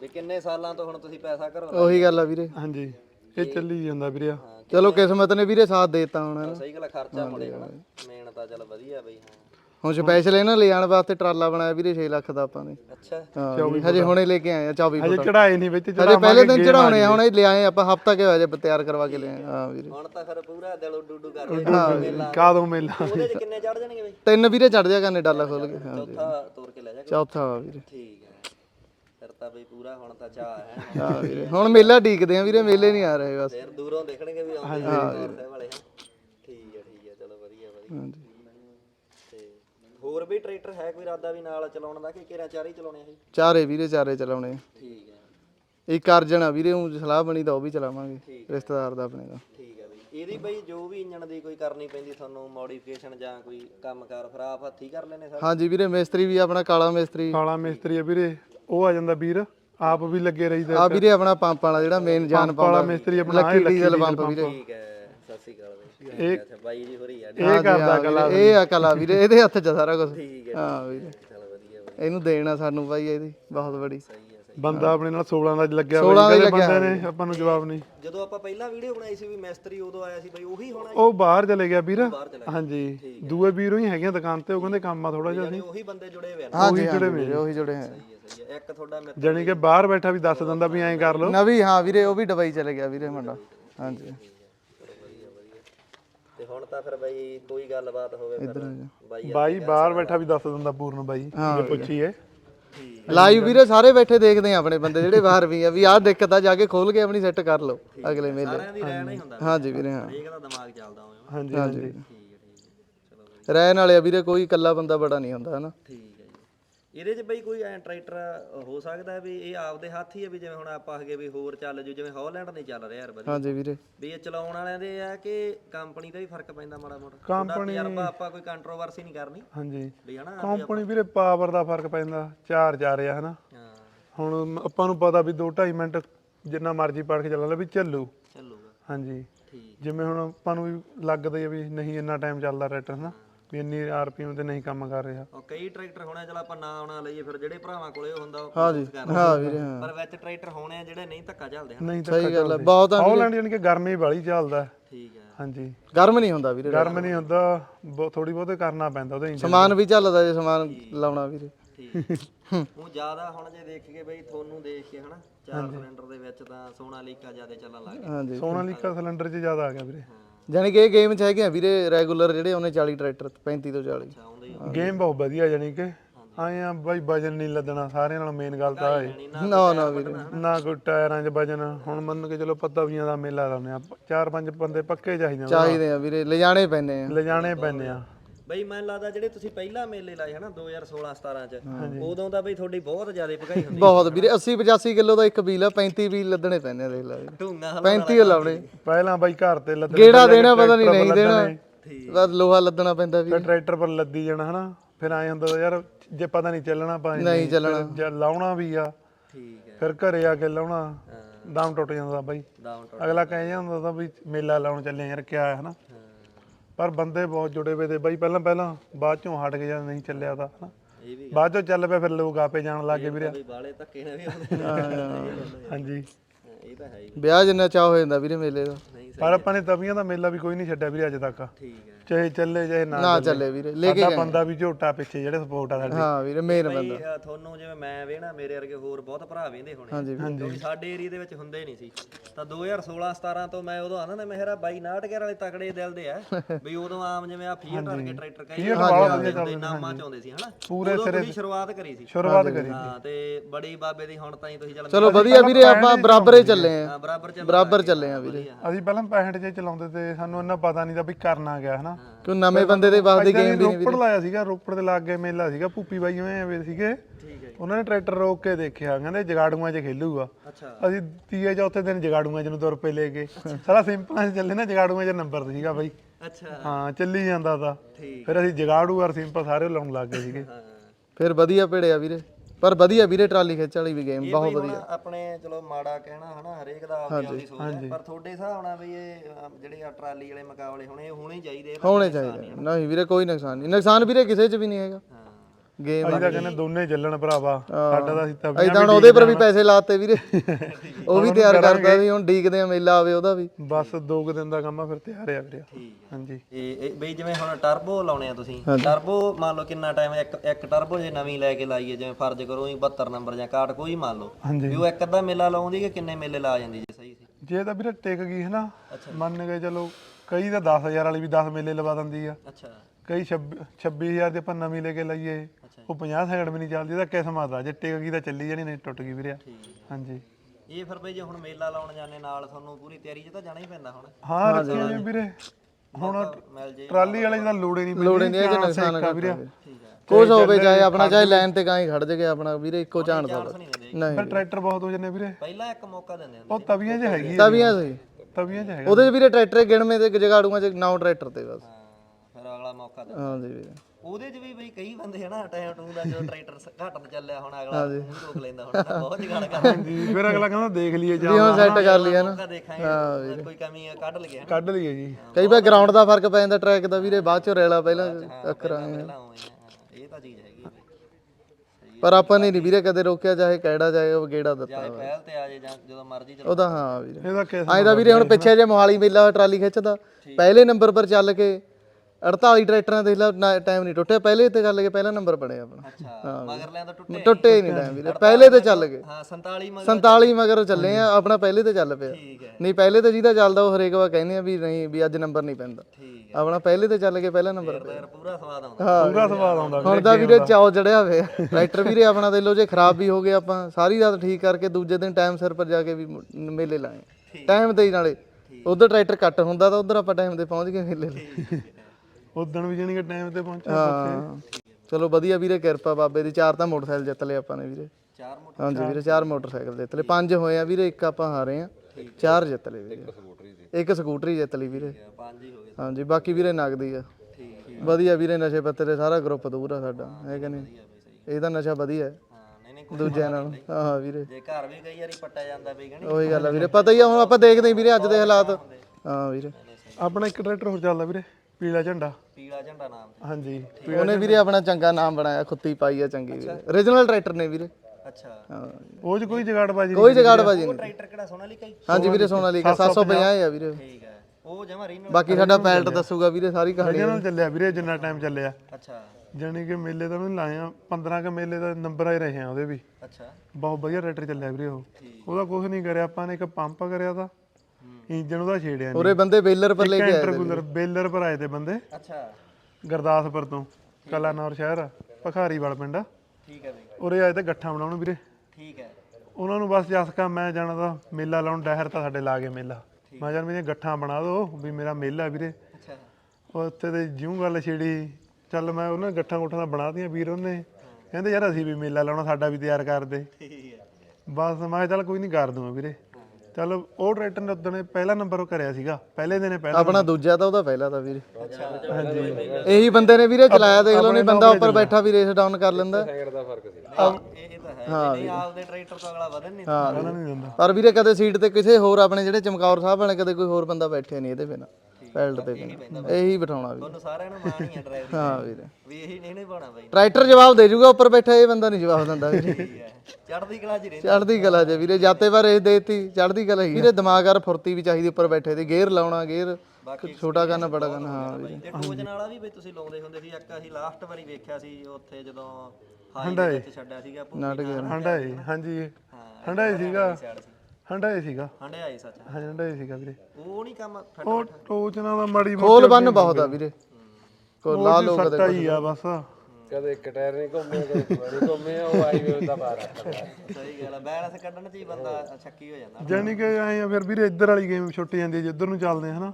ਵੀ ਕਿੰਨੇ ਸਾਲਾਂ ਤੋਂ ਹੁਣ ਤੁਸੀਂ ਪੈਸਾ ਘਰੋਂ ਉਹੀ ਗੱਲ ਆ ਵੀਰੇ। ਹਾਂਜੀ ਇਹ ਚੱਲੀ ਜਾਂਦਾ ਵੀਰੇ। ਚਲੋ ਕਿਸਮਤ ਨੇ ਵੀਰੇ ਸਾਥ ਦੇ ਦਿੱਤਾ ਹੁਣ। ਸਹੀ ਗੱਲ ਆ, ਖਰਚਾ ਮੁੜੇ ਹਨਾ। ਮੇਨ ਤਾਂ ਚੱਲ ਵਧੀਆ ਬਈ ਹਾਂ। ਹੁਣ ਸਪੈਸ਼ਲ ਇਹਨਾਂ ਲੈ ਜਾਣ ਵਾਸਤੇ ਟਰਾਲਾ ਬਣਾਇਆ ਵੀਰੇ 6 ਲੱਖ ਦਾ ਆਪਾਂ ਨੇ। ਅੱਛਾ। ਹਾਂ ਹਜੇ ਹੁਣੇ ਲੈ ਕੇ ਆਏ ਆ 24 ਹਜੇ ਫੁੱਟ। ਚੜਾਏ ਨਹੀਂ ਵਿੱਚ ਹਜੇ ਪਹਿਲੇ ਦਿਨ ਚੜਾਉਣੇ ਆ ਹੁਣ ਇਹ ਲਿਆਏ ਆਪਾਂ ਹਫਤਾ ਕੇ ਹੋਇਆ ਜੇ ਤਿਆਰ ਕਰਵਾ ਕੇ ਲਿਆਏ ਹਾਂ ਵੀਰੇ। ਹੁਣ ਤਾਂ ਫਿਰ ਪੂਰਾ ਦਿਲੋਂ ਡੂਡੂ ਕਰ ਰਿਹਾ ਮੇਲਾ। ਕਾਦੋਂ ਮੇਲਾ? ਉਹਦੇ ਚ ਕਿੰਨੇ ਚੜ ਜਾਣਗੇ ਬਈ? ਤਿੰਨ ਵੀਰੇ ਚੜ ਜਾ ਕਰਨੇ ਡਾਲਾ ਖੋਲ ਕੇ। ਚੌਥਾ ਤੋਰ ਕੇ ਲੈ ਜਾ ਚੌਥਾ ਵੀਰੇ। ਠੀਕ ਹੈ। ਫਿਰ ਤਾਂ ਬਈ ਪੂਰਾ ਹੁਣ ਤਾਂ ਚਾਹ ਹੈ। ਹਾਂ ਵੀਰੇ। ਹੁਣ ਮੇਲਾ ਢੀਕਦੇ ਆ ਵੀਰੇ ਮੇਲੇ ਨਹੀਂ ਆ ਰਹੇ ਬਸ। ਫਿਰ ਦੂਰੋਂ ਦੇਖਣਗੇ ਵੀ ਆਉਂਦੇ ਹਾਂ ਵਾਲੇ। ਹਾਂ ਠੀਕ ਹੈ ਠੀਕ ਹੈ। ਚਲੋ ਵਧੀਆ ਵਧੀਆ। ਹਾਂਜੀ। ਹੋਰ ਵੀ ਟਰੈਕਟਰ ਹੈ ਕੋਈ ਇਰਾਦਾ ਵੀ ਨਾਲ ਚਲਾਉਣ ਦਾ? ਕਿ ਕਿਹੜਾ ਚਾਰ ਹੀ ਚਲਾਉਣੇ ਆ ਇਹ? ਚਾਰੇ ਵੀਰੇ ਚਾਰੇ ਚਲਾਉਣੇ ਆ। ਠੀਕ ਹੈ। ਇੱਕ ਅਰਜਨ ਆ ਵੀਰੇ ਉਹ ਸਲਾਹ ਬਣੀ ਤਾਂ ਉਹ ਵੀ ਚਲਾਵਾਂਗੇ ਰਿਸ਼ਤੇਦਾਰ ਦਾ ਆਪਣੇ ਦਾ। ਠੀਕ ਹੈ ਬਈ। ਇਹਦੀ ਬਈ ਜੋ ਵੀ ਇੰਜਣ ਦੀ ਕੋਈ ਕਰਨੀ ਪੈਂਦੀ ਤੁਹਾਨੂੰ ਮੋਡੀਫਿਕੇਸ਼ਨ ਜਾਂ ਕੋਈ ਕੰਮਕਾਰ ਫਿਰ ਆਪ ਹੱਥੀ ਕਰ ਲੈਨੇ ਸਰ? ਹਾਂਜੀ ਵੀਰੇ ਮਿਸਤਰੀ ਵੀ ਆਪਣਾ ਕਾਲਾ ਮਿਸਤਰੀ। ਕਾਲਾ ਮਿਸਤਰੀ ਆ ਵੀਰੇ ਉਹ ਆ ਜਾਂਦਾ ਵੀਰ ਆਪ ਵੀ ਲੱਗੇ ਰਹੀਦਾ ਆ ਵੀਰੇ ਆਪਣਾ ਪੰਪ ਵਾਲਾ ਜਿਹੜਾ ਮੇਨ ਜਾਨ ਪਾਉਂਦਾ ਮਿਸਤਰੀ ਆਪਣਾ ਲੱਕੀ ਡੀਜ਼ਲ ਪੰਪ। ਵੀਰੇ। ਠੀਕ ਹੈ ਸਤਿ ਸ਼੍ਰੀ ਅਕਾਲ ਬਈ। ਇਹ ਅੱਛਾ ਬਾਈ ਜੀ ਹੋ ਰਹੀ ਆ। ਇਹ ਕਰਦਾ ਕਲਾ ਇਹ ਆ ਕਲਾ ਵੀਰੇ ਇਹਦੇ ਹੱਥ 'ਚ ਆ ਸਾਰਾ ਕੁਝ ਠੀਕ ਹੈ ਹਾਂ ਵੀਰੇ। ਚਲੋ ਵਧੀਆ ਬਈ ਇਹਨੂੰ ਦੇਣਾ ਸਾਨੂੰ ਬਾਈ ਇਹਦੀ ਬਹੁਤ ਬੜੀ। ਸਹੀ ਹੈ ਸਹੀ ਬੰਦਾ ਆਪਣੇ ਨਾਲ 16 ਦਾ ਲੱਗਿਆ 16 ਦਾ ਲੱਗਿਆ ਬੰਦੇ ਨੇ ਆਪਾਂ ਨੂੰ ਜਵਾਬ ਨਹੀਂ। ਜਦੋਂ ਆਪਾਂ ਪਹਿਲਾਂ ਵੀਡੀਓ ਬਣਾਈ ਸੀ ਵੀ ਮਿਸਤਰੀ ਉਦੋਂ ਆਇਆ ਸੀ ਬਈ ਉਹੀ ਹੋਣਾ ਉਹ ਬਾਹਰ ਚਲੇ ਗਿਆ ਵੀਰ। ਹਾਂਜੀ ਦੂਏ ਵੀਰੋਂ ਹੀ ਹੈਗੇ ਆ ਦੁਕਾਨ ਤੇ ਉਹ ਕਹਿੰਦੇ ਕੰਮ ਆ ਥੋੜਾ ਜਿਹਾ। ਜਾਣੀ ਉਹੀ ਬੰਦੇ ਜੁੜੇ ਹੋਏ ਨੇ। ਹਾਂਜੀ ਹਾਂਜੀ ਵੀਰੇ ਉਹੀ ਜੁੜੇ ਹੈ ਸਹੀ ਹੈ ਸਹੀ ਹੈ। ਇੱਕ ਤੁਹਾਡਾ ਮਿੱਤਰ ਜਾਣੀ ਕਿ ਬਾਹਰ ਬੈਠਾ ਵੀ ਦੱਸ ਦਿੰਦਾ ਵੀ ਐਂ ਕਰ ਲਓ। ਨਵੀਂ ਹਾਂ ਵੀਰੇ ਉਹ ਵੀ ਦੁਬਈ ਚਲੇ ਗਿਆ ਵੀਰੇ ਮੁੰਡਾ। ਹਾਂਜੀ। ਹੁਣ ਤਾਂ ਫਿਰ ਬਈ ਕੋਈ ਗੱਲਬਾਤ ਹੋਵੇ ਫਿਰ ਬਾਈ ਬਾਈ ਬਾਹਰ ਬੈਠਾ ਵੀ ਦੱਸ ਦਿੰਦਾ ਪੂਰਨ ਬਾਈ ਜੇ ਪੁੱਛੀਏ ਲਾਈਵ ਵੀਰੇ ਸਾਰੇ ਬੈਠੇ ਦੇਖਦੇ ਆ ਆਪਣੇ ਬੰਦੇ ਜਿਹੜੇ ਬਾਹਰ ਵੀ ਆ ਵੀ ਆਹ ਦਿੱਕਤ ਆ ਜਾ ਕੇ ਖੋਲ ਕੇ ਆਪਣੀ ਸੈੱਟ ਕਰ ਲਓ ਅਗਲੇ ਮੇਲੇ। ਸਾਰਿਆਂ ਦੀ ਰਹਿਣਾ ਹੀ ਹੁੰਦਾ। ਹਾਂਜੀ ਵੀਰੇ ਹਾਂ। ਹਰੇਕ ਦਾ ਦਿਮਾਗ ਚੱਲਦਾ ਹੋਵੇ। ਹਾਂਜੀ ਹਾਂਜੀ। ਠੀਕ ਹੈ ਠੀਕ ਹੈ ਚਲੋ ਬਈ ਰਹਿਣ ਵਾਲੇ ਆ ਵੀਰੇ ਕੋਈ ਇਕੱਲਾ ਬੰਦਾ ਬੜਾ ਨਹੀਂ ਹੁੰਦਾ ਹਨਾ? ਠੀਕ ਹੈ। ਇਹਦੇ 'ਚ ਬਈ ਕੋਈ ਐ ਟਰੈਕਟਰ ਹੋ ਸਕਦਾ ਵੀ ਇਹ ਆਪਦੇ ਹੱਥ ਹੀ ਹੈ ਵੀ ਜਿਵੇਂ ਹੁਣ ਆਪਾਂ ਹਗੇ ਵੀ ਹੋਰ ਚੱਲ ਜੂ ਜਿਵੇਂ ਹੌਲੈਂਡ ਨਹੀਂ ਚੱਲ ਰਿਹਾ ਯਾਰ ਵਧੀਆ। ਹਾਂਜੀ ਵੀਰੇ। ਵੀ ਇਹ ਚਲਾਉਣ ਵਾਲਿਆਂ ਦੇ ਆ ਕਿ ਕੰਪਨੀ ਦਾ ਵੀ ਫ਼ਰਕ ਪੈਂਦਾ ਮਾੜਾ ਮੋਟਾ? ਕੰਪਨੀ ਤਜਰਬਾ ਆਪਾਂ ਕੋਈ ਕੰਟਰੋਵਰਸੀ ਨਹੀਂ ਕਰਨੀ। ਹਾਂਜੀ। ਵੀ ਹਨਾ ਕੰਪਨੀ ਵੀਰੇ ਪਾਵਰ ਦਾ ਫ਼ਰਕ ਪੈਂਦਾ ਚਾਰ ਜਾ ਰਿਹਾ ਹਨਾ। ਹਾਂ। ਹੁਣ ਆਪਾਂ ਨੂੰ ਪਤਾ ਵੀ 2 2.5 ਮਿੰਟ ਜਿੰਨਾ ਮਰਜ਼ੀ ਪੜ ਕੇ ਚੱਲ ਲੈ ਵੀ ਚੱਲੂ। ਚੱਲੂਗਾ। ਹਾਂਜੀ। ਠੀਕ। ਜਿਵੇਂ ਹੁਣ ਆਪਾਂ ਨੂੰ ਵੀ ਲੱਗਦਾ ਹੀ ਆ ਵੀ ਨਹੀਂ ਇੰਨਾ ਟਾਈਮ ਚੱਲਦਾ ਟਰੈਕਟਰ ਹਨਾ। ਵੀ ਇੰਨੀ ਆਰਪੀਐਮ ਤੇ ਨਹੀਂ ਕੰਮ ਕਰ ਰਿਹਾ। ਉਹ ਕਈ ਟਰੈਕਟਰ ਹੋਣੇ ਚਲ ਆਪਾਂ ਨਾ ਆਉਣਾ ਲਈਏ ਫਿਰ ਜਿਹੜੇ ਭਰਾਵਾਂ ਕੋਲੇ ਉਹ ਹੁੰਦਾ ਉਹ ਹਾਂਜੀ ਮਹਿਸੂਸ ਕਰਦੇ। ਹਾਂ ਵੀਰੇ ਹਾਂ। ਪਰ ਵਿੱਚ ਟਰੈਕਟਰ ਹੋਣੇ ਆ ਜਿਹੜੇ ਨਹੀਂ ਧੱਕਾ ਚੱਲਦੇ ਹਨ। ਨਹੀਂ ਤਾਂ ਸਹੀ ਗੱਲ ਹੈ ਬਹੁਤ ਆ ਹੌਲੈਂਡ ਯਾਨੀ ਕਿ ਗਰਮੀ ਵਾਲੀ ਚੱਲਦਾ। ਹੈ। ਠੀਕ ਹੈ ਹਾਂਜੀ। ਗਰਮ ਨਹੀਂ ਹੁੰਦਾ ਵੀਰੇ ਗਰਮ ਨਹੀਂ ਹੁੰਦਾ ਥੋੜੀ ਬਹੁਤੇ ਕਰਨਾ ਪੈਂਦਾ ਉਹਦੇ ਇੰਜਨ ਸਮਾਨ ਵੀ ਚੱਲਦਾ ਜੇ ਸਮਾਨ ਲਾਉਣਾ ਵੀਰੇ। ਠੀਕ। ਉਹ ਜ਼ਿਆਦਾ ਹੁਣ ਜੇ ਦੇਖੀਏ ਬਈ ਤੁਹਾਨੂੰ ਦੇਖ ਕੇ ਹਨਾ ਚਾਰ ਸਿਲੰਡਰ ਦੇ ਵਿੱਚ ਤਾਂ ਸੋਨਾਲੀਕਾ ਜ਼ਿਆਦਾ ਚੱਲਣ ਲੱਗ ਗਿਆ। ਹਾਂਜੀ। ਸੋਨਾਲੀਕਾ ਸਿਲੰਡਰ 'ਚ ਜ਼ਿਆਦਾ ਆ ਗਿਆ ਵੀਰੇ। ਜਾਨੀ ਕਿ ਇਹ ਗੇਮ ਚ ਹੈਗੇ ਆ ਵੀਰੇ ਰੈਗੂਲਰ ਜਿਹੜੇ ਉਹਨੇ 40 ਟਰੈਕਟਰ 35 ਤੋਂ 40 ਅੱਛਾ ਆਉਂਦੇ ਹੀ ਗੇਮ ਬਹੁਤ ਵਧੀਆ ਜਾਨੀ ਕਿ। ਆਏ ਆ ਬਾਈ ਵਜਨ ਨਹੀਂ ਲੱਦਣਾ ਸਾਰਿਆਂ ਨਾਲ ਮੇਨ ਗੱਲ ਤਾਂ ਇਹ। ਨਾ ਨਾ ਵੀਰੇ। ਨਾ ਕੋਈ ਟਾਇਰਾਂ 'ਚ ਵਜਨ। ਹੁਣ ਮੰਨ ਕੇ ਚਲੋ ਪੱਤਾਵੀਆਂ ਦਾ ਮੇਲਾ ਲਾਉਂਦੇ ਆ। ਚਾਰ ਪੰਜ ਬੰਦੇ ਪੱਕੇ ਚਾਹੀਦੇ ਆ। ਚਾਹੀਦੇ ਆ ਵੀਰੇ ਲਿਜਾਣੇ ਪੈਣੇ ਆ। ਲਿਜਾਣੇ ਪੈਂਦੇ ਆ। ਬਈ ਮੈਨੂੰ ਲੱਗਦਾ ਜਿਹੜੇ ਤੁਸੀਂ ਪਹਿਲਾਂ ਮੇਲੇ ਲਾਏ ਹਨਾ 2016 17 ਚ ਉਦੋਂ ਤਾਂ ਬਈ ਤੁਹਾਡੀ ਬਹੁਤ ਜ਼ਿਆਦਾ ਭਗਾਈ ਹੁੰਦੀ ਬਹੁਤ ਵੀਰੇ 80 85 ਕਿਲੋ ਦਾ ਇੱਕ ਵੀਲ ਆ 35 ਵੀਲ ਲੱਦਣੇ ਪੈਣੇ ਦੇਖ ਲੈ। ਢੂੰਗਾ 35 ਲਾਉਣੇ। ਪਹਿਲਾਂ ਬਾਈ ਘਰ ਤੇ ਲੱਦਣੇ ਗੇੜਾ ਦੇਣਾ ਪਤਾ ਨਹੀਂ ਨਹੀਂ ਦੇਣਾ। ਠੀਕ। ਬਸ ਲੋਹਾ ਲੱਦਣਾ ਪੈਂਦਾ ਵੀ ਟਰੈਕਟਰ ਪਰ ਲੱਦੀ ਜਾਣਾ ਹਨਾ ਫਿਰ ਐ ਹੁੰਦਾ ਤਾਂ ਯਾਰ ਜੇ ਪਤਾ ਨਹੀਂ ਚੱਲਣਾ ਪਾਣੀ ਨਹੀਂ ਚੱਲਣਾ। ਜੇ ਲਾਉਣਾ ਵੀ ਆ ਠੀਕ ਹੈ। ਫਿਰ ਘਰੇ ਆ ਕੇ ਲਾਉਣਾ ਦਮ ਟੁੱਟ ਜਾਂਦਾ ਬਾਈ। ਅਗਲਾ ਕਹਿ ਜਾਂਦਾ ਤਾਂ ਵੀ ਮੇਲਾ ਲਾਉਣ ਚੱਲੇ ਯਾਰ ਕਿਆ ਹੈ ਹਨਾ। ਪਰ ਬੰਦੇ ਬਹੁਤ ਜੁੜੇ ਹੋਏ ਤੇ ਬਾਈ ਪਹਿਲਾਂ ਪਹਿਲਾਂ ਬਾਅਦ ਚੋਂ ਹਟ ਕੇ ਜਾਂ ਨਹੀਂ ਚੱਲਿਆ ਤਾਂ ਹਨਾ? ਇਹ ਵੀ ਬਾਅਦ ਚੋਂ ਚੱਲ ਪਿਆ ਫਿਰ ਲੋਕ ਆਪੇ ਜਾਣ ਲੱਗ ਗਏ ਵੀਰੇ। ਬਈ ਬਾਲੇ ਧੱਕੇ ਨੇ। ਵੀ ਆਉਂਦੇ ਹਾਂਜੀ। ਇਹ ਤਾਂ ਹੈ ਹੀ ਵਿਆਹ ਜਿੰਨਾ ਚਾਹ ਹੋ ਜਾਂਦਾ ਵੀਰੇ ਮੇਲੇ ਦਾ। ਨਹੀਂ ਪਰ ਆਪਾਂ ਨੇ ਤਵੀਆਂ ਦਾ ਮੇਲਾ ਵੀ ਕੋਈ ਨਹੀਂ ਛੱਡਿਆ ਵੀਰੇ ਅੱਜ ਤੱਕ। ਠੀਕ ਹੈ। ਚਾਹੇ ਚੱਲੇ ਚਾਹੇ ਨਾ ਨਾ ਚੱਲੇ। ਵੀਰੇ ਲੈ ਕੇ ਸਾਡਾ ਬੰਦਾ ਵੀ ਝੋਟਾ ਪਿੱਛੇ ਜਿਹੜੇ ਸਪੋਰਟ ਆ ਸਾਡੇ। ਹਾਂ ਵੀਰੇ ਮੇਨ ਬੰਦਾ ਬਈ ਅ, ਤੁਹਾਨੂੰ ਜਿਵੇਂ ਮੈਂ ਵੇਣਾ ਮੇਰੇ ਵਰਗੇ ਹੋਰ ਬਹੁਤ ਭਰਾ ਵੇਂਦੇ ਹੋਣੇ ਕਿਉਂਕਿ ਸਾਡੇ ਏਰੀਆ ਦੇ ਵਿੱਚ ਹੁੰਦੇ ਨਹੀਂ ਸੀ। ਤਾਂ 2016 17 ਤੋਂ ਮੈਂ ਉਦੋਂ ਆਂਦਾ ਨਾ ਮੇਰਾ ਬਾਈ 69 ਵਾਲੇ ਤਕੜੇ ਦਿਲ ਦੇ ਆ। ਬਈ ਉਦੋਂ ਆਮ ਜਿਵੇਂ ਆ ਫੀਟ ਵਰਗੇ ਟਰੈਕਟਰ ਕਈ ਹੁੰਦੇ ਨਾਮਾਂ ਚ ਆਉਂਦੇ ਸੀ ਹਨਾ? ਪੂਰੇ ਸਿਰੇ ਤੁਸੀਂ ਸ਼ੁਰੂਆਤ ਕਰੀ ਸੀ। ਸ਼ੁਰੂਆਤ ਕਰੀ ਹਾਂ ਤੇ ਬੜੀ ਬਾਬੇ ਦੀ ਹੁਣ ਤਾਈਂ ਤੁਸੀਂ ਚੱਲ ਚਲੋ ਵਧੀਆ ਵੀਰੇ ਆਪਾਂ ਬਰਾਬਰ ਹੀ ਚੱਲੇ ਆ ਹਾਂ, ਬਰਾਬਰ ਚੱਲ ਬਰਾਬਰ ਚੱਲੇ ਆ ਵੀਰੇ। ਅਸੀਂ ਪਹਿਲਾਂ 65 ਚ ਚਲਾਉਂਦੇ ਤੇ ਸਾਨੂੰ ਇੰਨਾ ਪਤਾ ਨਹੀਂ ਤਾਂ ਵੀ ਕਰਨਾ ਗਿਆ ਹਨਾ? ਕਿਉਂ ਨਵੇਂ ਬੰਦੇ ਦੇ ਵਾਸਤੇ ਗੇਮ ਵੀ ਨਹੀਂ ਰੋਪੜ ਲਾਇਆ ਸੀਗਾ ਰੋਪੜ ਦੇ ਲਾਗੇ ਮੇਲਾ ਸੀਗਾ ਭੂਪੀ ਬਾਈ ਹੋਏ ਆਵੇ ਸੀਗੇ। ਉਹਨਾਂ ਨੇ ਟਰੈਕਟਰ ਰੋਕ ਕੇ ਦੇਖਿਆ ਕਹਿੰਦੇ ਜਗਾੜੂਆਂ 'ਚ ਖੇਲੂਗਾ। ਅੱਛਾ। ਅਸੀਂ ਤੀਏ ਚੌਥੇ ਦਿਨ ਜਗਾੜੂਆਂ 'ਚ ਨੂੰ ਤੁਰ ਪਏ ਲੈ ਕੇ। ਸਾਰਾ ਸਿੰਪਲਾਂ 'ਚ ਚੱਲੇ ਨਾ ਜਗਾੜੂਆਂ 'ਚ ਨੰਬਰ ਸੀਗਾ ਬਾਈ। ਅੱਛਾ। ਹਾਂ ਚੱਲੀ ਜਾਂਦਾ ਤਾਂ। ਫਿਰ ਅਸੀਂ ਜਗਾੜੂ ਔਰ ਸਿੰਪਲ ਸਾਰੇ ਲਾਉਣ ਲੱਗ ਗਏ ਸੀਗੇ। ਫਿਰ ਵਧੀਆ ਭੇੜਿਆ ਵੀਰੇ। ਪਰ ਵਧੀਆ ਵੀਰੇ ਟਰਾਲੀ ਖਿੱਚ ਵਾਲੀ ਵੀ ਗੇਮ ਬਹੁਤ ਵਧੀਆ। ਆਪਣੇ ਚਲੋ ਮਾੜਾ ਕਹਿਣਾ ਹਨਾ ਹਰੇਕ ਦਾ ਆਪਣੀ ਸੋਚ ਹੈ ਪਰ ਤੁਹਾਡੇ ਹਿਸਾਬ ਨਾਲ ਵੀ ਇਹ ਜਿਹੜੇ ਆ ਟਰਾਲੀ ਵਾਲੇ ਮੁਕਾਬਲੇ ਹੋਣੇ ਇਹ ਹੋਣੇ ਚਾਹੀਦੇ। ਹੋਣੇ ਚਾਹੀਦੇ ਨਹੀਂ ਵੀਰੇ ਕੋਈ ਨੁਕਸਾਨ ਨਹੀਂ। ਨੁਕਸਾਨ ਵੀਰੇ ਕਿਸੇ 'ਚ ਵੀ ਨਹੀਂ ਹੈਗਾ। ਹਾਂ। ਗੇਮ ਅਸੀਂ ਤਾਂ ਕਹਿੰਦੇ ਦੋਨੇ ਚੱਲਣ ਭਰਾਵਾ। ਸਾਡਾ ਤਾਂ ਅਸੀਂ ਤਾਂ ਐਦਾਂ ਉਹਦੇ ਪਰ ਵੀ ਪੈਸੇ ਲਾਤੇ ਵੀਰੇ। ਉਹ ਵੀ ਤਿਆਰ ਕਰਦਾ ਸੀ ਹੁਣ ਡੀਕਦੇ ਆ ਮੇਲਾ ਆਵੇ ਉਹਦਾ ਵੀ। ਬਸ ਦੋ ਕੁ ਦਿਨ ਦਾ ਕੰਮ ਆ ਫਿਰ ਤਿਆਰ ਆ ਵੀਰੇ। ਹਾਂਜੀ। ਇਹ ਬਈ ਜਿਵੇਂ ਹੁਣ ਟਰਬੋ ਲਾਉਣੇ ਆ ਤੁਸੀਂ। ਟਰਬੋ ਮੰਨ ਲਓ ਕਿੰਨਾ ਟਾਈਮ ਇੱਕ ਇੱਕ ਟਰਬੋ ਜੇ ਨਵੀਂ ਲੈ ਕੇ ਲਾਈਏ ਜਿਵੇਂ ਫਰਜ਼ ਕਰੋ ਹੀ 72 ਨੰਬਰ ਜਾਂ 61 ਕੋਈ ਮੰਨ ਲਓ। ਵੀ ਉਹ ਇੱਕ ਅੱਧਾ ਮੇਲਾ ਲਾਉਂਦੀ ਕਿ ਕਿੰਨੇ ਮੇਲੇ ਲਾ ਜਾਂਦੀ ਜੇ ਸਹੀ ਸੀ? ਜੇ ਤਾਂ ਵੀਰੇ ਟਿਕ ਗਈ ਹੈ ਨਾ ਮੰਨ ਕੇ ਚਲੋ ਕਈ ਤਾਂ 10000 ਵਾਲੀ ਵੀ 10 ਮੇਲੇ ਲਵਾ ਦਿੰਦੀ ਆ। ਅੱਛਾ। ਕਈ 26000 ਦੇ ਆਪਾਂ ਨਵੀਂ ਲੈ ਕੇ ਲਈਏ ਉਹ 50 ਸੈਕਿੰਡ ਵੀ ਨਹੀਂ ਚੱਲਦੀ ਤਾਂ ਕਿਸਮਤ ਆ ਜੇ ਟਿਕ ਗਈ ਤਾਂ ਚੱਲੀ ਜਾਣੀ ਨਹੀਂ ਟੁੱਟ ਗਈ ਵੀਰੇ। ਹਾਂਜੀ। ਇਹ ਫਿਰ ਬਈ ਜੇ ਹੁਣ ਮੇਲਾ ਲਾਉਣ ਜਾਂਦੇ ਨਾਲ ਤੁਹਾਨੂੰ ਪੂਰੀ ਤਿਆਰੀ 'ਚ ਤਾਂ ਜਾਣਾ ਹੀ ਪੈਂਦਾ ਹੁਣ। ਹਾਂ ਰੱਖਿਆ ਜੀ ਵੀਰੇ। ਹੁਣ ਮਿਲ ਜੇ। ਟਰਾਲੀ ਵਾਲੇ ਦਾ ਲੋੜ ਹੀ ਨਹੀਂ ਲੋੜ ਨਹੀਂ ਇਹ 'ਚ ਨੁਕਸਾਨ ਵੀਰੇ। ਠੀਕ ਹੈ। ਕੁਛ ਹੋਵੇ ਚਾਹੇ ਆਪਣਾ ਚਾਹੇ ਲਾਈਨ ਤੇ ਗਾਂ ਹੀ ਖੜ ਜਗੇ ਆਪਣਾ ਵੀਰੇ ਇੱਕੋ ਝਾਣ ਦਾ ਨਹੀਂ ਦਿੰਦੇ। ਨਹੀਂ। ਟਰੈਕਟਰ ਬਹੁਤ ਹੋ ਜਾਂਦੇ ਵੀਰੇ। ਪਹਿਲਾਂ ਇੱਕ ਮੌਕਾ ਦਿੰਦੇ ਹੁੰਦੇ ਉਹ ਤਵੀਆਂ 'ਚ ਹੈਗੀ ਆ, ਤਵੀਆਂ ਸਹੀ ਤਵੀਆਂ 'ਚ ਹੈਗਾ। ਉਹਦੇ 'ਚ ਵੀਰੇ ਟਰੈਕਟਰ ਗਿਣਵੇਂ ਤੇ ਜਗਾੜੂਆਂ 'ਚ ਨੌ ਟਰੈਕਟਰ ਤੇ ਬਸ। ਅਗਲਾ ਮੌਕਾ ਦੇ ਹਾਂ ਜੀ। ਵੀਰੇ ਉਹਦੇ 'ਚ ਵੀ ਬਈ ਕਈ ਬੰਦੇ ਹਨਾ ਟਾਈਮ ਟੂ ਦਾ ਜੋ ਟਰੈਕਟਰ ਸ- ਘੱਟ ਤੇ ਚੱਲਿਆ ਹੁਣ ਅਗਲਾ ਮੂੰਹ ਰੋਕ ਲੈਂਦਾ ਹੁਣ ਤਾਂ ਬਹੁਤ ਜਗਾੜ ਕਰਦਾ। ਜੀ ਫਿਰ ਅਗਲਾ ਕਹਿੰਦਾ ਦੇਖ ਲਈਏ ਵੀ ਜਾਂ ਹੁਣ ਸੈੱਟ ਕਰ ਲਿਆ ਨਾ। ਮੌਕਾ ਦੇਖਾਂਗੇ ਕੋਈ ਕਮੀ ਕੱਢ ਲਈਏ ਹਨਾ। ਕੱਢ ਲਈਏ ਜੀ। ਕਈ ਵਾਰ ਗਰਾਊਂਡ ਦਾ ਫ਼ਰਕ ਪੈ ਜਾਂਦਾ ਟਰੈਕ ਦਾ ਵੀਰੇ ਬਾਅਦ ਚੋਂ ਰੈਲਾ ਪਹਿਲਾਂ ਅੱਖਰਾਂ ਪਹਿਲਾਂ ਉਵੇਂ ਆ, ਹਾਂ, ਇਹ ਤਾਂ ਚੀਜ਼ ਹੈਗੀ ਆ। ਪਰ ਆਪਾਂ ਨੇ ਨਹੀਂ ਵੀਰੇ ਕਦੇ ਰੋਕਿਆ ਚਾਹੇ ਕਿਹੜਾ ਚਾਹੇ ਉਹ ਗੇੜਾ ਦਿੱਤਾ ਚਾਹੇ ਪਹਿਲ ਤੇ ਆ ਜੇ ਜਾਂ ਜਦੋਂ ਮਰਜ਼ੀ ਚਲੋ। ਉਹਦਾ ਹਾਂ ਵੀਰੇ। ਇਹਦਾ ਕਿਸ ਐਂ ਤਾਂ ਵੀਰੇ ਹੁਣ ਪਿੱਛੇ ਜੇ ਮੋਹਾਲੀ ਮੇਲਾ ਟਰਾਲੀ ਖਿੱਚਦਾ। ਪਹਿਲੇ ਨੰਬਰ ਪਰ ਚੱਲ ਕੇ 48 ਟਰੈਕਟਰਾਂ ਦੇ ਲਾ ਟਾਈਮ ਨਹੀਂ ਟੁੱਟਿਆ। ਪਹਿਲੇ ਤੇ ਚੱਲ ਕੇ ਪਹਿਲਾ ਨੰਬਰ ਬਣਿਆ ਆਪਣਾ। ਅੱਛਾ ਮਗਰਲਿਆਂ ਦਾ ਟੁੱਟੇ? ਟੁੱਟੇ ਹੀ ਨਹੀਂ ਟਾਈਮ ਵੀਰੇ ਪਹਿਲੇ ਤੇ ਚੱਲ ਗਏ। ਹਾਂ 47 ਮਗਰ 47 ਮਗਰ ਚੱਲੇ ਆ ਆਪਣਾ ਪਹਿਲੇ ਤੇ ਚੱਲ ਪਿਆ। ਠੀਕ ਹੈ। ਨਹੀਂ ਪਹਿਲੇ ਤੇ ਜਿਹਦਾ ਚੱਲਦਾ ਉਹ ਹਰੇਕ ਵਾਰ ਕਹਿੰਦੇ ਆ ਵੀ ਨਹੀਂ ਵੀ ਅੱਜ ਨੰਬਰ ਨਹੀਂ ਪੈਂਦਾ। ਠੀਕ ਆਪਣਾ ਪਹਿਲੇ ਤੇ ਚੱਲ ਕੇ ਪਹਿਲਾ ਨੰਬਰ ਪਿਆ। ਪੂਰਾ ਸਵਾਦ ਆਉਂਦਾ। ਪੂਰਾ ਸਵਾਦ ਆਉਂਦਾ। ਹੁਣ ਤਾਂ ਵੀਰੇ ਚਾਉ ਚੜਿਆ ਹੋਇਆ। ਟਰੈਕਟਰ ਵੀਰੇ ਆਪਣਾ ਦੇ ਲੋ ਜੇ ਖਰਾਬ ਵੀ ਹੋ ਗਿਆ ਆਪਾਂ ਸਾਰੀ ਰਾਤ ਠੀਕ ਕਰਕੇ ਦੂਜੇ ਦਿਨ ਟਾਈਮ ਸਿਰ ਪਰ ਜਾ ਕੇ ਵੀ ਮੇਲੇ ਲਾਏ। ਟਾਈਮ ਤੇ ਹੀ ਨਾਲੇ। ਉਧਰ ਟਰੈਕਟਰ ਕੱਟ ਹੁੰਦਾ ਤਾਂ ਉਧਰ ਆਪਾਂ ਟਾਈਮ ਤੇ ਪਹੁੰਚ ਗਏ ਮੇਲੇ ਲਈ ਉਦਣ ਵੀ ਜਾਣੀ ਕਿ ਟਾਈਮ ਤੇ ਪਹੁੰਚਿਆ ਹਾਂ। ਚਲੋ ਵਧੀਆ ਵੀਰੇ ਕਿਰਪਾ ਬਾਬੇ ਦੀ। ਚਾਰ ਤਾਂ ਮੋਟਰਸਾਈਕਲ ਜਿੱਤ ਲਏ ਆਪਾਂ ਨੇ ਵੀਰੇ। ਚਾਰ ਮੋਟਰ ਹਾਂਜੀ ਵੀਰੇ ਚਾਰ ਮੋਟਰਸਾਈਕਲ ਜਿੱਤ ਲਏ। ਪੰਜ ਹੋਏ ਆ ਵੀਰੇ ਇੱਕ ਆਪਾਂ ਹਾਰੇ ਆ। ਚਾਰ ਜਿੱਤ ਲਏ ਵੀਰੇ। ਇੱਕ ਸਕੂਟਰੀ ਜਿੱਤ ਲਈ ਵੀਰੇ। ਪੰਜ ਹੀ ਹੋ ਗਏ ਹਾਂਜੀ ਬਾਕੀ ਵੀਰੇ ਨਗਦੀ ਆ। ਠੀਕ ਵਧੀਆ ਵੀਰੇ ਨਸ਼ੇ ਪੱਤੇ ਦੇ ਸਾਰਾ ਗਰੁੱਪ ਦੂਰ ਆ ਸਾਡਾ। ਹੈ ਕਿ ਨਹੀਂ? ਇਹਦਾ ਨਸ਼ਾ ਵਧੀਆ ਹੈ। ਹਾਂ ਨਹੀਂ ਨਹੀਂ ਕੋਈ ਦੂਜਿਆਂ ਨਾਲ। ਹਾਂ ਵੀਰੇ। ਜੇ ਘਰ ਵੀ ਕਈ ਵਾਰੀ ਪੱਟਿਆ ਜਾਂਦਾ ਵੀ ਗਣੀ ਉਹੀ ਗੱਲ ਆ ਵੀਰੇ। ਪਤਾ ਹੀ ਆ ਹੁਣ ਆਪਾਂ ਦੇਖਦੇ ਹੀ ਵੀਰੇ ਅੱਜ ਦੇ ਹਾਲਾਤ। ਹਾਂ ਵੀਰੇ। ਆਪਣਾ ਇੱਕ ਟਰੈਕਟਰ ਹੋਰ ਚੱਲਦਾ ਵੀਰੇ। ਪੀਲਾ ਝੰਡਾ। ਪੀਲਾ ਝੰਡਾ ਨਾਮ ਤੇ। ਹਾਂਜੀ ਉਹਨੇ ਵੀਰੇ ਆਪਣਾ ਚੰਗਾ ਨਾਮ ਬਣਾਇਆ ਖੁੱਤੀ ਪਾਈ ਆ ਚੰਗੀ ਵੀਰੇ। ਓਰੀਜਨਲ ਟਰੈਕਟਰ ਨੇ ਵੀਰੇ। ਅੱਛਾ। ਹਾਂ। ਉਹ 'ਚ ਕੋਈ ਜਗਾੜਬਾਜੀ ਨਹੀਂ ਕੋਈ ਜਗਾੜਬਾਜੀ ਨਹੀਂ ਟਰੈਕਟਰ ਕਿਹੜਾ ਸੋਨਾ ਲਈ ਕਈ ਹਾਂਜੀ ਵੀਰੇ ਸੋਨਾ ਲਿਖਿਆ 750 ਆ ਵੀਰੇ। ਠੀਕ ਹੈ। ਉਹ ਜਮਾ ਰੀਨਲ ਬਾਕੀ ਸਾਡਾ ਪੈਲਟ ਦੱਸੂਗਾ ਵੀਰੇ ਸਾਰੀ ਕਹਾਣੀ। ਨਾਲ ਚੱਲਿਆ ਵੀਰੇ ਜਿੰਨਾ ਟਾਈਮ ਚੱਲਿਆ। ਅੱਛਾ। ਜਾਣੀ ਕਿ ਮੇਲੇ ਤਾਂ ਉਹਨੇ ਲਾਏ ਆ 15 ਕ ਮੇਲੇ ਦਾ ਨੰਬਰ ਆਏ ਰਹੇ ਆ ਉਹਦੇ ਵੀ। ਅੱਛਾ। ਬਹੁਤ ਵਧੀਆ ਟਰੈਕਟਰ ਚੱਲਿਆ ਵੀਰੇ ਉਹ। ਉਹਦਾ ਕੁਝ ਨਹੀਂ ਕਰਿਆ ਆਪਾਂ ਨੇ ਇੱਕ ਪੰਪ ਕਰਿਆ ਤਾਂ। ਇੰਜਨ ਉਹਦਾ ਛੇੜਿਆ ਨਹੀਂ। ਉਰੇ ਬੰਦੇ ਬੇਲਰ ਪਰ ਲੈ ਕੇ ਆਏ ਇੰਟਰਕੂਲਰ ਬੇਲਰ ਪਰ ਆਏ ਤੇ ਬੰਦੇ। ਅੱਛਾ। ਗੁਰਦਾਸਪੁਰ ਤੋਂ ਕਲਾਨੌਰ ਸ਼ਹਿਰ ਭਖਾਰੀ ਵਾਲਾ ਪਿੰਡ। ਠੀਕ ਹੈ ਬਈ ਉਰੇ ਆਏ ਤੇ ਗੱਠਾਂ ਬਣਾਉਣ ਵੀਰੇ। ਠੀਕ ਹੈ। ਉਹਨਾਂ ਨੂੰ ਬਸ ਜਸਕਾ ਮੈਂ ਜਾਣਾ ਤਾਂ ਮੇਲਾ ਲਾਉਣ ਡਹਿਰ ਤਾਂ ਸਾਡੇ ਲਾ ਗਏ ਮੇਲਾ। ਮੈਂ ਜਾਨ ਮੇਰੀਆਂ ਗੱਠਾਂ ਬਣਾ ਦਿਓ ਵੀ ਮੇਰਾ ਮੇਲਾ ਵੀਰੇ। ਅੱਛਾ। ਉਹ ਉੱਥੇ ਤੇ ਜਿਉਂ ਗੱਲ ਛੇੜੀ ਚੱਲ ਮੈਂ ਉਹਨਾਂ ਗੱਠਾਂ ਗੁੱਠਾਂ ਤਾਂ ਬਣਾਤੀਆਂ ਵੀਰ ਉਹਨੇ। ਕਹਿੰਦੇ ਯਾਰ ਅਸੀਂ ਵੀ ਮੇਲਾ ਲਾਉਣਾ ਸਾਡਾ ਵੀ ਤਿਆਰ ਕਰ ਦੇ ਠੀਕ ਹੈ। ਬਸ ਮੈਂ ਕਿਹਾ ਚੱਲ ਕੋਈ ਨਹੀਂ ਕਰ ਦੂੰਗਾ ਵੀਰੇ। ਚੱਲ ਉਹ ਟਰੈਕਟਰ ਨੇ ਉਦੋਂ ਪਹਿਲਾ ਨੰਬਰ ਉਹ ਕਰਿਆ ਸੀਗਾ ਪਹਿਲੇ ਦਿਨੇ ਪਹਿਲਾ ਆਪਣਾ ਦੂਜਾ ਤਾਂ ਉਹਦਾ ਪਹਿਲਾ ਤਾਂ ਵੀਰੇ। ਇਹੀ ਬੰਦੇ ਨੇ ਵੀਰੇ ਚਲਾਇਆ ਦੇਖ ਲਓ ਨਹੀਂ ਬੰਦਾ ਉੱਪਰ ਬੈਠਾ ਵੀ ਰੇਸ ਡਾਊਨ ਕਰ ਲੈਂਦਾ। ਇਹ ਇਹ ਤਾਂ ਹੈ ਨਹੀਂ ਆਪਦੇ ਟਰੈਕਟਰ ਤੋਂ ਅਗਲਾ ਵਧਣ ਨਹੀਂ ਦਿੰਦਾ। ਪਰ ਵੀਰੇ ਕਦੇ ਸੀਟ ਤੇ ਕਿਸੇ ਹੋਰ ਆਪਣੇ ਜਿਹੜੇ ਚਮਕੌਰ ਸਾਹਿਬ ਵਾਲੇ ਕਦੇ ਕੋਈ ਹੋਰ ਬੰਦਾ ਬੈਠਿਆ ਨਹੀਂ ਇਹਦੇ ਬਿਨਾ। ਪੈਲਟ ਤੇ ਪੈਣਾ। ਇਹੀ ਬਿਠਾਉਣਾ ਵੀਰੇ ਤੁਹਾਨੂੰ ਸਾਰਿਆਂ ਨੂੰ ਮਾਣ ਹੀ ਆ ਡਰਾਈਵਰ ਹਾਂ ਵੀਰੇ। ਵੀ ਇਹੀ ਨਹੀਂ ਨਹੀਂ ਪਾਉਣਾ ਬਾਈ। ਟਰੈਕਟਰ ਜਵਾਬ ਦੇ ਜੂਗਾ ਉੱਪਰ ਬੈਠਾ ਇਹ ਬੰਦਾ ਨਹੀਂ ਜਵਾਬ ਦਿੰਦਾ ਵੀਰੇ। ਚੜ੍ਹਦੀ ਕਲਾ ਚ ਰਹਿੰਦੇ। ਚੜ੍ਹਦੀ ਕਲਾ ਜੇ ਵੀਰੇ ਜਾਤੇ ਵਾਰ ਇਹ ਦੇਤੀ ਚੜ੍ਹਦੀ ਕਲਾ ਹੀ ਵੀਰੇ ਦਿਮਾਗ ਆ ਫੁਰਤੀ ਵੀ ਚਾਹੀਦੀ ਉੱਪਰ ਬੈਠੇ ਤੇ ਗੇਅਰ ਲਾਉਣਾ ਗੇਅਰ ਛੋਟਾ ਕਰਨਾ ਬੜਾ ਕਰਨਾ ਹਾਂ ਵੀਰੇ। ਤੇ ਟੋਜ ਨਾਲਾ ਵੀ ਬਈ ਤੁਸੀਂ ਲਾਉਂਦੇ ਹੁੰਦੇ ਸੀ ਇੱਕ ਅਸੀਂ ਲਾਸਟ ਵਾਰੀ ਵੇਖਿਆ ਸੀ ਉੱਥੇ ਜਦੋਂ ਹਾਈ ਦੇ ਵਿੱਚ ਛੱਡਿਆ ਸੀਗਾ ਨਾਟਕ ਹੰਡਾਈ ਹਾਂਜੀ। ਹੰਡਾਈ ਸੀਗਾ। ਹੰਡਾਈ ਸੀਗਾ। ਹੰਡਿਆਈ ਸੱਚ। ਹਾਂ ਹੰਡਾਈ ਸੀਗਾ ਵੀਰੇ। ਉਹ ਨਹੀਂ ਕੰਮ ਫਿੱਟ ਉਹ ਟੋਚਨਾ ਦਾ ਮਾੜੀ ਖੋਲ ਬੰਨ ਬਹੁਤ ਆ ਵੀਰੇ। ਕੋ ਲਾ ਲੋ ਕਦੇ ਸੱਟਾ ਹੀ ਆ ਬਸ। ਕਦੇ ਇੱਕ ਟਾਇਰ ਨਹੀਂ ਘੁੰਮੇ ਕਦੇ ਦੂਆ ਘੁੰਮੇ ਉਹ ਹਾਈਵੇ ਦਾ ਬਾਹਰ ਆ ਸਹੀ ਗੱਲ ਆ ਬੈਲੈਂਸ ਕੱਢਣ ਚ ਹੀ ਬੰਦਾ ਛੱਕੀ ਹੋ ਜਾਂਦਾ। ਜਾਨੀ ਕਿ ਆਏ ਆ ਫਿਰ ਵੀਰੇ ਇੱਧਰ ਵਾਲੀ ਗੇਮ ਛੁੱਟ ਜਾਂਦੀ ਹੈ ਜਿੱਧਰ ਨੂੰ ਚੱਲਦੇ ਹਨਾ?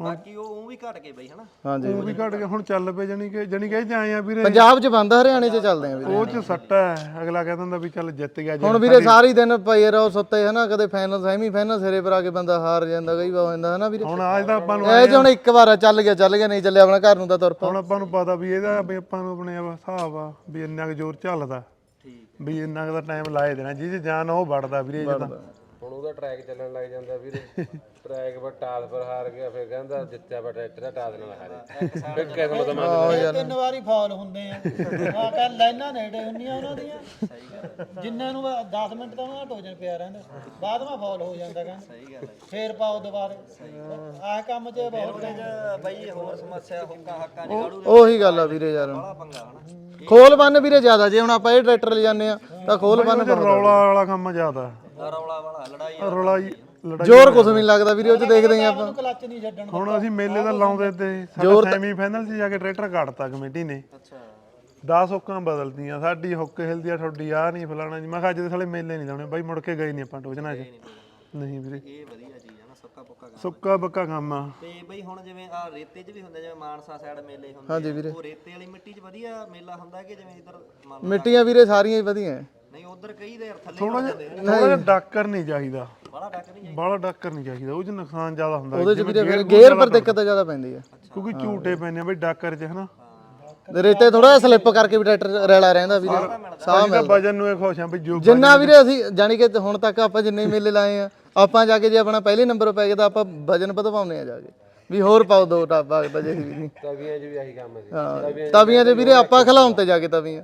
ਬਾਕੀ ਉਹ ਉਹ ਵੀ ਘਟ ਗਏ ਬਈ ਹਨਾ? ਹਾਂਜੀ। ਉਹ ਵੀ ਘਟ ਕੇ ਹੁਣ ਚੱਲ ਪਏ ਜਾਨੀ ਕਿ ਜਾਨੀ ਕਿ ਇਹ 'ਚ ਆਏ ਆ ਵੀਰੇ। ਪੰਜਾਬ ਚ ਬੰਦ ਹਰਿਆਣੇ ਚ ਚੱਲਦੇ ਆ ਵੀਰੇ। ਉਹ ਚ ਸੱਟਾ ਹੈ। ਅਗਲਾ ਕਹਿ ਦਿੰਦਾ ਵੀ ਚੱਲ ਜਿੱਤ ਗਿਆ ਜੀ ਹੁਣ ਵੀਰੇ ਸਾਰੀ ਦਿਨ ਪਏ ਰਹੋ ਸੁੱਤੇ ਹਨਾ? ਕਦੇ ਫਾਈਨਲ ਸੈਮੀ ਫਾਈਨਲ ਸਿਰੇ ਪਰ ਆ ਕੇ ਬੰਦਾ ਹਾਰ ਜਾਂਦਾ ਕਈ ਵਾਰ ਹੋ ਜਾਂਦਾ ਹਨਾ ਵੀਰੇ? ਹੁਣ ਅੱਜ ਦਾ ਆਪਾਂ ਨੂੰ ਇਹ ਜੇ ਹੁਣ ਇੱਕ ਵਾਰ ਆ, ਚੱਲ ਗਿਆ ਚੱਲ ਗਿਆ ਨਹੀਂ ਚੱਲਿਆ ਆਪਣਾ ਘਰ ਨੂੰ ਤਾਂ ਤੁਰ ਪਾ। ਹੁਣ ਆਪਾਂ ਨੂੰ ਪਤਾ ਵੀ ਇਹਦਾ ਵੀ ਆਪਾਂ ਨੂੰ ਆਪਣੇ ਆਪ ਹਿਸਾਬ ਆ ਵੀ ਇੰਨਾ ਕੁ ਜ਼ੋਰ ਚੱਲਦਾ। ਠੀਕ। ਵੀ ਇੰਨਾ ਕੁ ਦਾ ਟਾਈਮ ਲਾਏ ਦੇਣਾ ਜਿਹਦੇ ਜਾਨ ਉਹ ਵੜਦਾ ਵੀਰੇ ਜਦੋਂ ਹੁਣ ਉਹਦਾ ਟਰੈਕ ਚੱਲਣ ਲੱਗ ਜਾਂਦਾ ਵੀਰੇ। ਟਰੈਕ ਪਰ ਟਾਸ ਪਰ ਹਾਰ ਗਿਆ ਫਿਰ ਕਹਿੰਦਾ ਜਿੱਤਿਆ ਬਾ ਟਰੈਕਟਰ ਦਾ ਟਾਸ ਨਾਲ ਹਾਰੇ। ਫਿਰ ਕਿਸਮਤ ਮੰਨ ਤਿੰਨ ਵਾਰੀ ਫਾਲ ਹੁੰਦੇ ਆ। ਆ ਕਹ ਲਾਈਨਾਂ ਨੇੜੇ ਹੁੰਦੀਆਂ ਉਹਨਾਂ ਦੀਆਂ। ਜਿੰਨਾਂ ਨੂੰ 10 ਮਿੰਟ ਤਾਂ ਉਹਨਾਂ ਦਾ ਟੋਜਨ ਪਿਆ ਰਹਿੰਦਾ। ਬਾਅਦ ਵਿੱਚ ਫਾਲ ਹੋ ਜਾਂਦਾ ਕਹਿੰਦਾ। ਫੇਰ ਪਾਓ ਦੁਬਾਰੇ। ਆਹ ਕੰਮ 'ਚ ਬਹੁਤ ਬਈ ਹੋਰ ਸਮੱਸਿਆ ਹੁੱਕਾ ਹੱਕਾ ਨਿਕਾਲੂ ਉਹੀ ਗੱਲ ਆ ਵੀਰੇ ਯਾਰ। ਖੋਲ ਬੰਨ ਵੀਰੇ ਜ਼ਿਆਦਾ ਜੇ ਹੁਣ ਆਪਾਂ ਇਹ ਟਰੈਕਟਰ ਲੈ ਜਾਂਦੇ ਆ ਤਾਂ ਖੋਲ ਬੰਨ ਰੌਲਾ ਵਾਲਾ ਕੰਮ ਜ਼ਿਆਦਾ। ਰੌਲਾ ਵਾਲਾ ਲੜਾਈ ਰੌਲਾ ਹੀ ਲੜਾਈ ਜ਼ੋਰ ਕੁਝ ਨਹੀਂ ਲੱਗਦਾ ਵੀਰੇ ਉਹ ਚ ਦੇਖਦੇ ਆ ਆਪਾਂ। ਕਲੱਚ ਨਹੀਂ ਛੱਡਣ ਹੁਣ ਅਸੀਂ ਮੇਲੇ ਦਾ ਲਾਉਂਦੇ ਤੇ ਸਾਡਾ ਸੈਮੀ ਫਾਈਨਲ 'ਚ ਜਾ ਕੇ ਟਰੈਕਟਰ ਕੱਢਤਾ ਕਮੇਟੀ ਨੇ। ਅੱਛਾ। 10 ਹੁੱਕਾਂ ਬਦਲਤੀਆਂ ਸਾਡੀ ਹੁੱਕ ਹਿਲਦੀ ਆ ਤੁਹਾਡੀ ਆ ਨਹੀਂ ਫਲਾਣਾ ਜੀ। ਮੈਂ ਕਿਹਾ ਅੱਜ ਦੇ ਸਾਲੇ ਮੇਲੇ ਨਹੀਂ ਲਾਉਣੇ ਬਾਈ ਮੁੜ ਕੇ ਗਏ ਨਹੀਂ ਆਪਾਂ ਟੋਜਣਾ 'ਚ। ਨਹੀਂ ਵੀਰੇ। ਇਹ ਵਧੀਆ ਚੀਜ਼ ਆ ਨਾ ਸੁੱਕਾ ਪੁੱਕਾ ਕੰਮ। ਸੁੱਕਾ ਬੱਕਾ ਕੰਮ ਆ। ਤੇ ਬਈ ਹੁਣ ਜਿਵੇਂ ਆ ਰੇਤੇ 'ਚ ਵੀ ਹੁੰਦੇ ਜਿਵੇਂ ਮਾਨਸਾ ਸਾਈਡ ਮੇਲੇ ਹੁੰਦੇ ਆ। ਉਹ ਰੇਤੇ ਵਾਲੀ ਮਿੱਟੀ 'ਚ ਵਧੀਆ ਮੇਲਾ ਹੁੰਦਾ ਕਿ ਜਿਵੇਂ ਇਧਰ ਮਿੱਟੀਆਂ ਵੀਰੇ ਸਾਰੀਆਂ ਹੀ ਵਧੀਆ। ਉਧਰ ਕਈ ਦੇ ਥੱਲੇ ਥੋੜਾ ਹੋ ਜਿਹਾ ਜਾਂਦੇ ਥੋੜਾ ਜਿਹਾ ਡਾਕਰ ਨਹੀਂ ਚਾਹੀਦਾ। ਬੜਾ ਡੱਕ ਨਹੀਂ ਬਾਹਲਾ ਡਾਕਰ ਨਹੀਂ ਚਾਹੀਦਾ। ਉਹ 'ਚ ਨੁਕਸਾਨ ਜ਼ਿਆਦਾ ਹੁੰਦਾ। ਉਹਦੇ ਚ ਜਿਵੇਂ ਵੀਰੇ ਫਿਰ ਗੇਅਰ ਗੇਅਰ ਪਰ ਦਿੱਕਤ ਜ਼ਿਆਦਾ ਪੈਂਦੀ ਆ। ਕਿਉਂਕਿ ਝੂਟੇ ਪੈਂਦੇ ਆ ਬਈ ਡਾਕਰ 'ਚ ਹਨਾ? ਤੇ ਰੇਤੇ ਥੋੜਾ ਜਿਹਾ ਸਲਿੱਪ ਕਰਕੇ ਵੀ ਟਰੈਕਟਰ ਰੈਲਾ ਰਹਿੰਦਾ ਵੀਰੇ। ਸਾਹ ਅਸੀਂ ਤਾਂ ਵਜਨ ਨੂੰ ਇਹ ਖੁਸ਼ ਆ ਵੀ ਜੋ ਜਿੰਨਾ ਵੀਰੇ ਅਸੀਂ ਜਾਨੀ ਕਿ ਹੁਣ ਤੱਕ ਆਪਾਂ ਜਿੰਨੇ ਮੇਲੇ ਲਾਏ ਆ ਆਪਾਂ ਜਾ ਕੇ ਜੇ ਆਪਣਾ ਪਹਿਲੇ ਨੰਬਰ ਪੈ ਗਿਆ ਤਾਂ ਆਪਾਂ ਵਜਨ ਵਧਵਾਉਂਦੇ ਆ ਜਾ ਕੇ। ਵੀ ਹੋਰ ਪਾਓ ਦੋ ਵੀ। ਨਹੀਂ ਤਵੀਆਂ 'ਚ ਵੀ ਆਹੀ ਕੰਮ ਸੀ ਹਾਂ ਤਵੀਆਂ ਦੇ ਵੀਰੇ ਆਪਾਂ ਖਲਾਉਣ ਤੇ ਜਾ ਕੇ ਤਵੀਆਂ।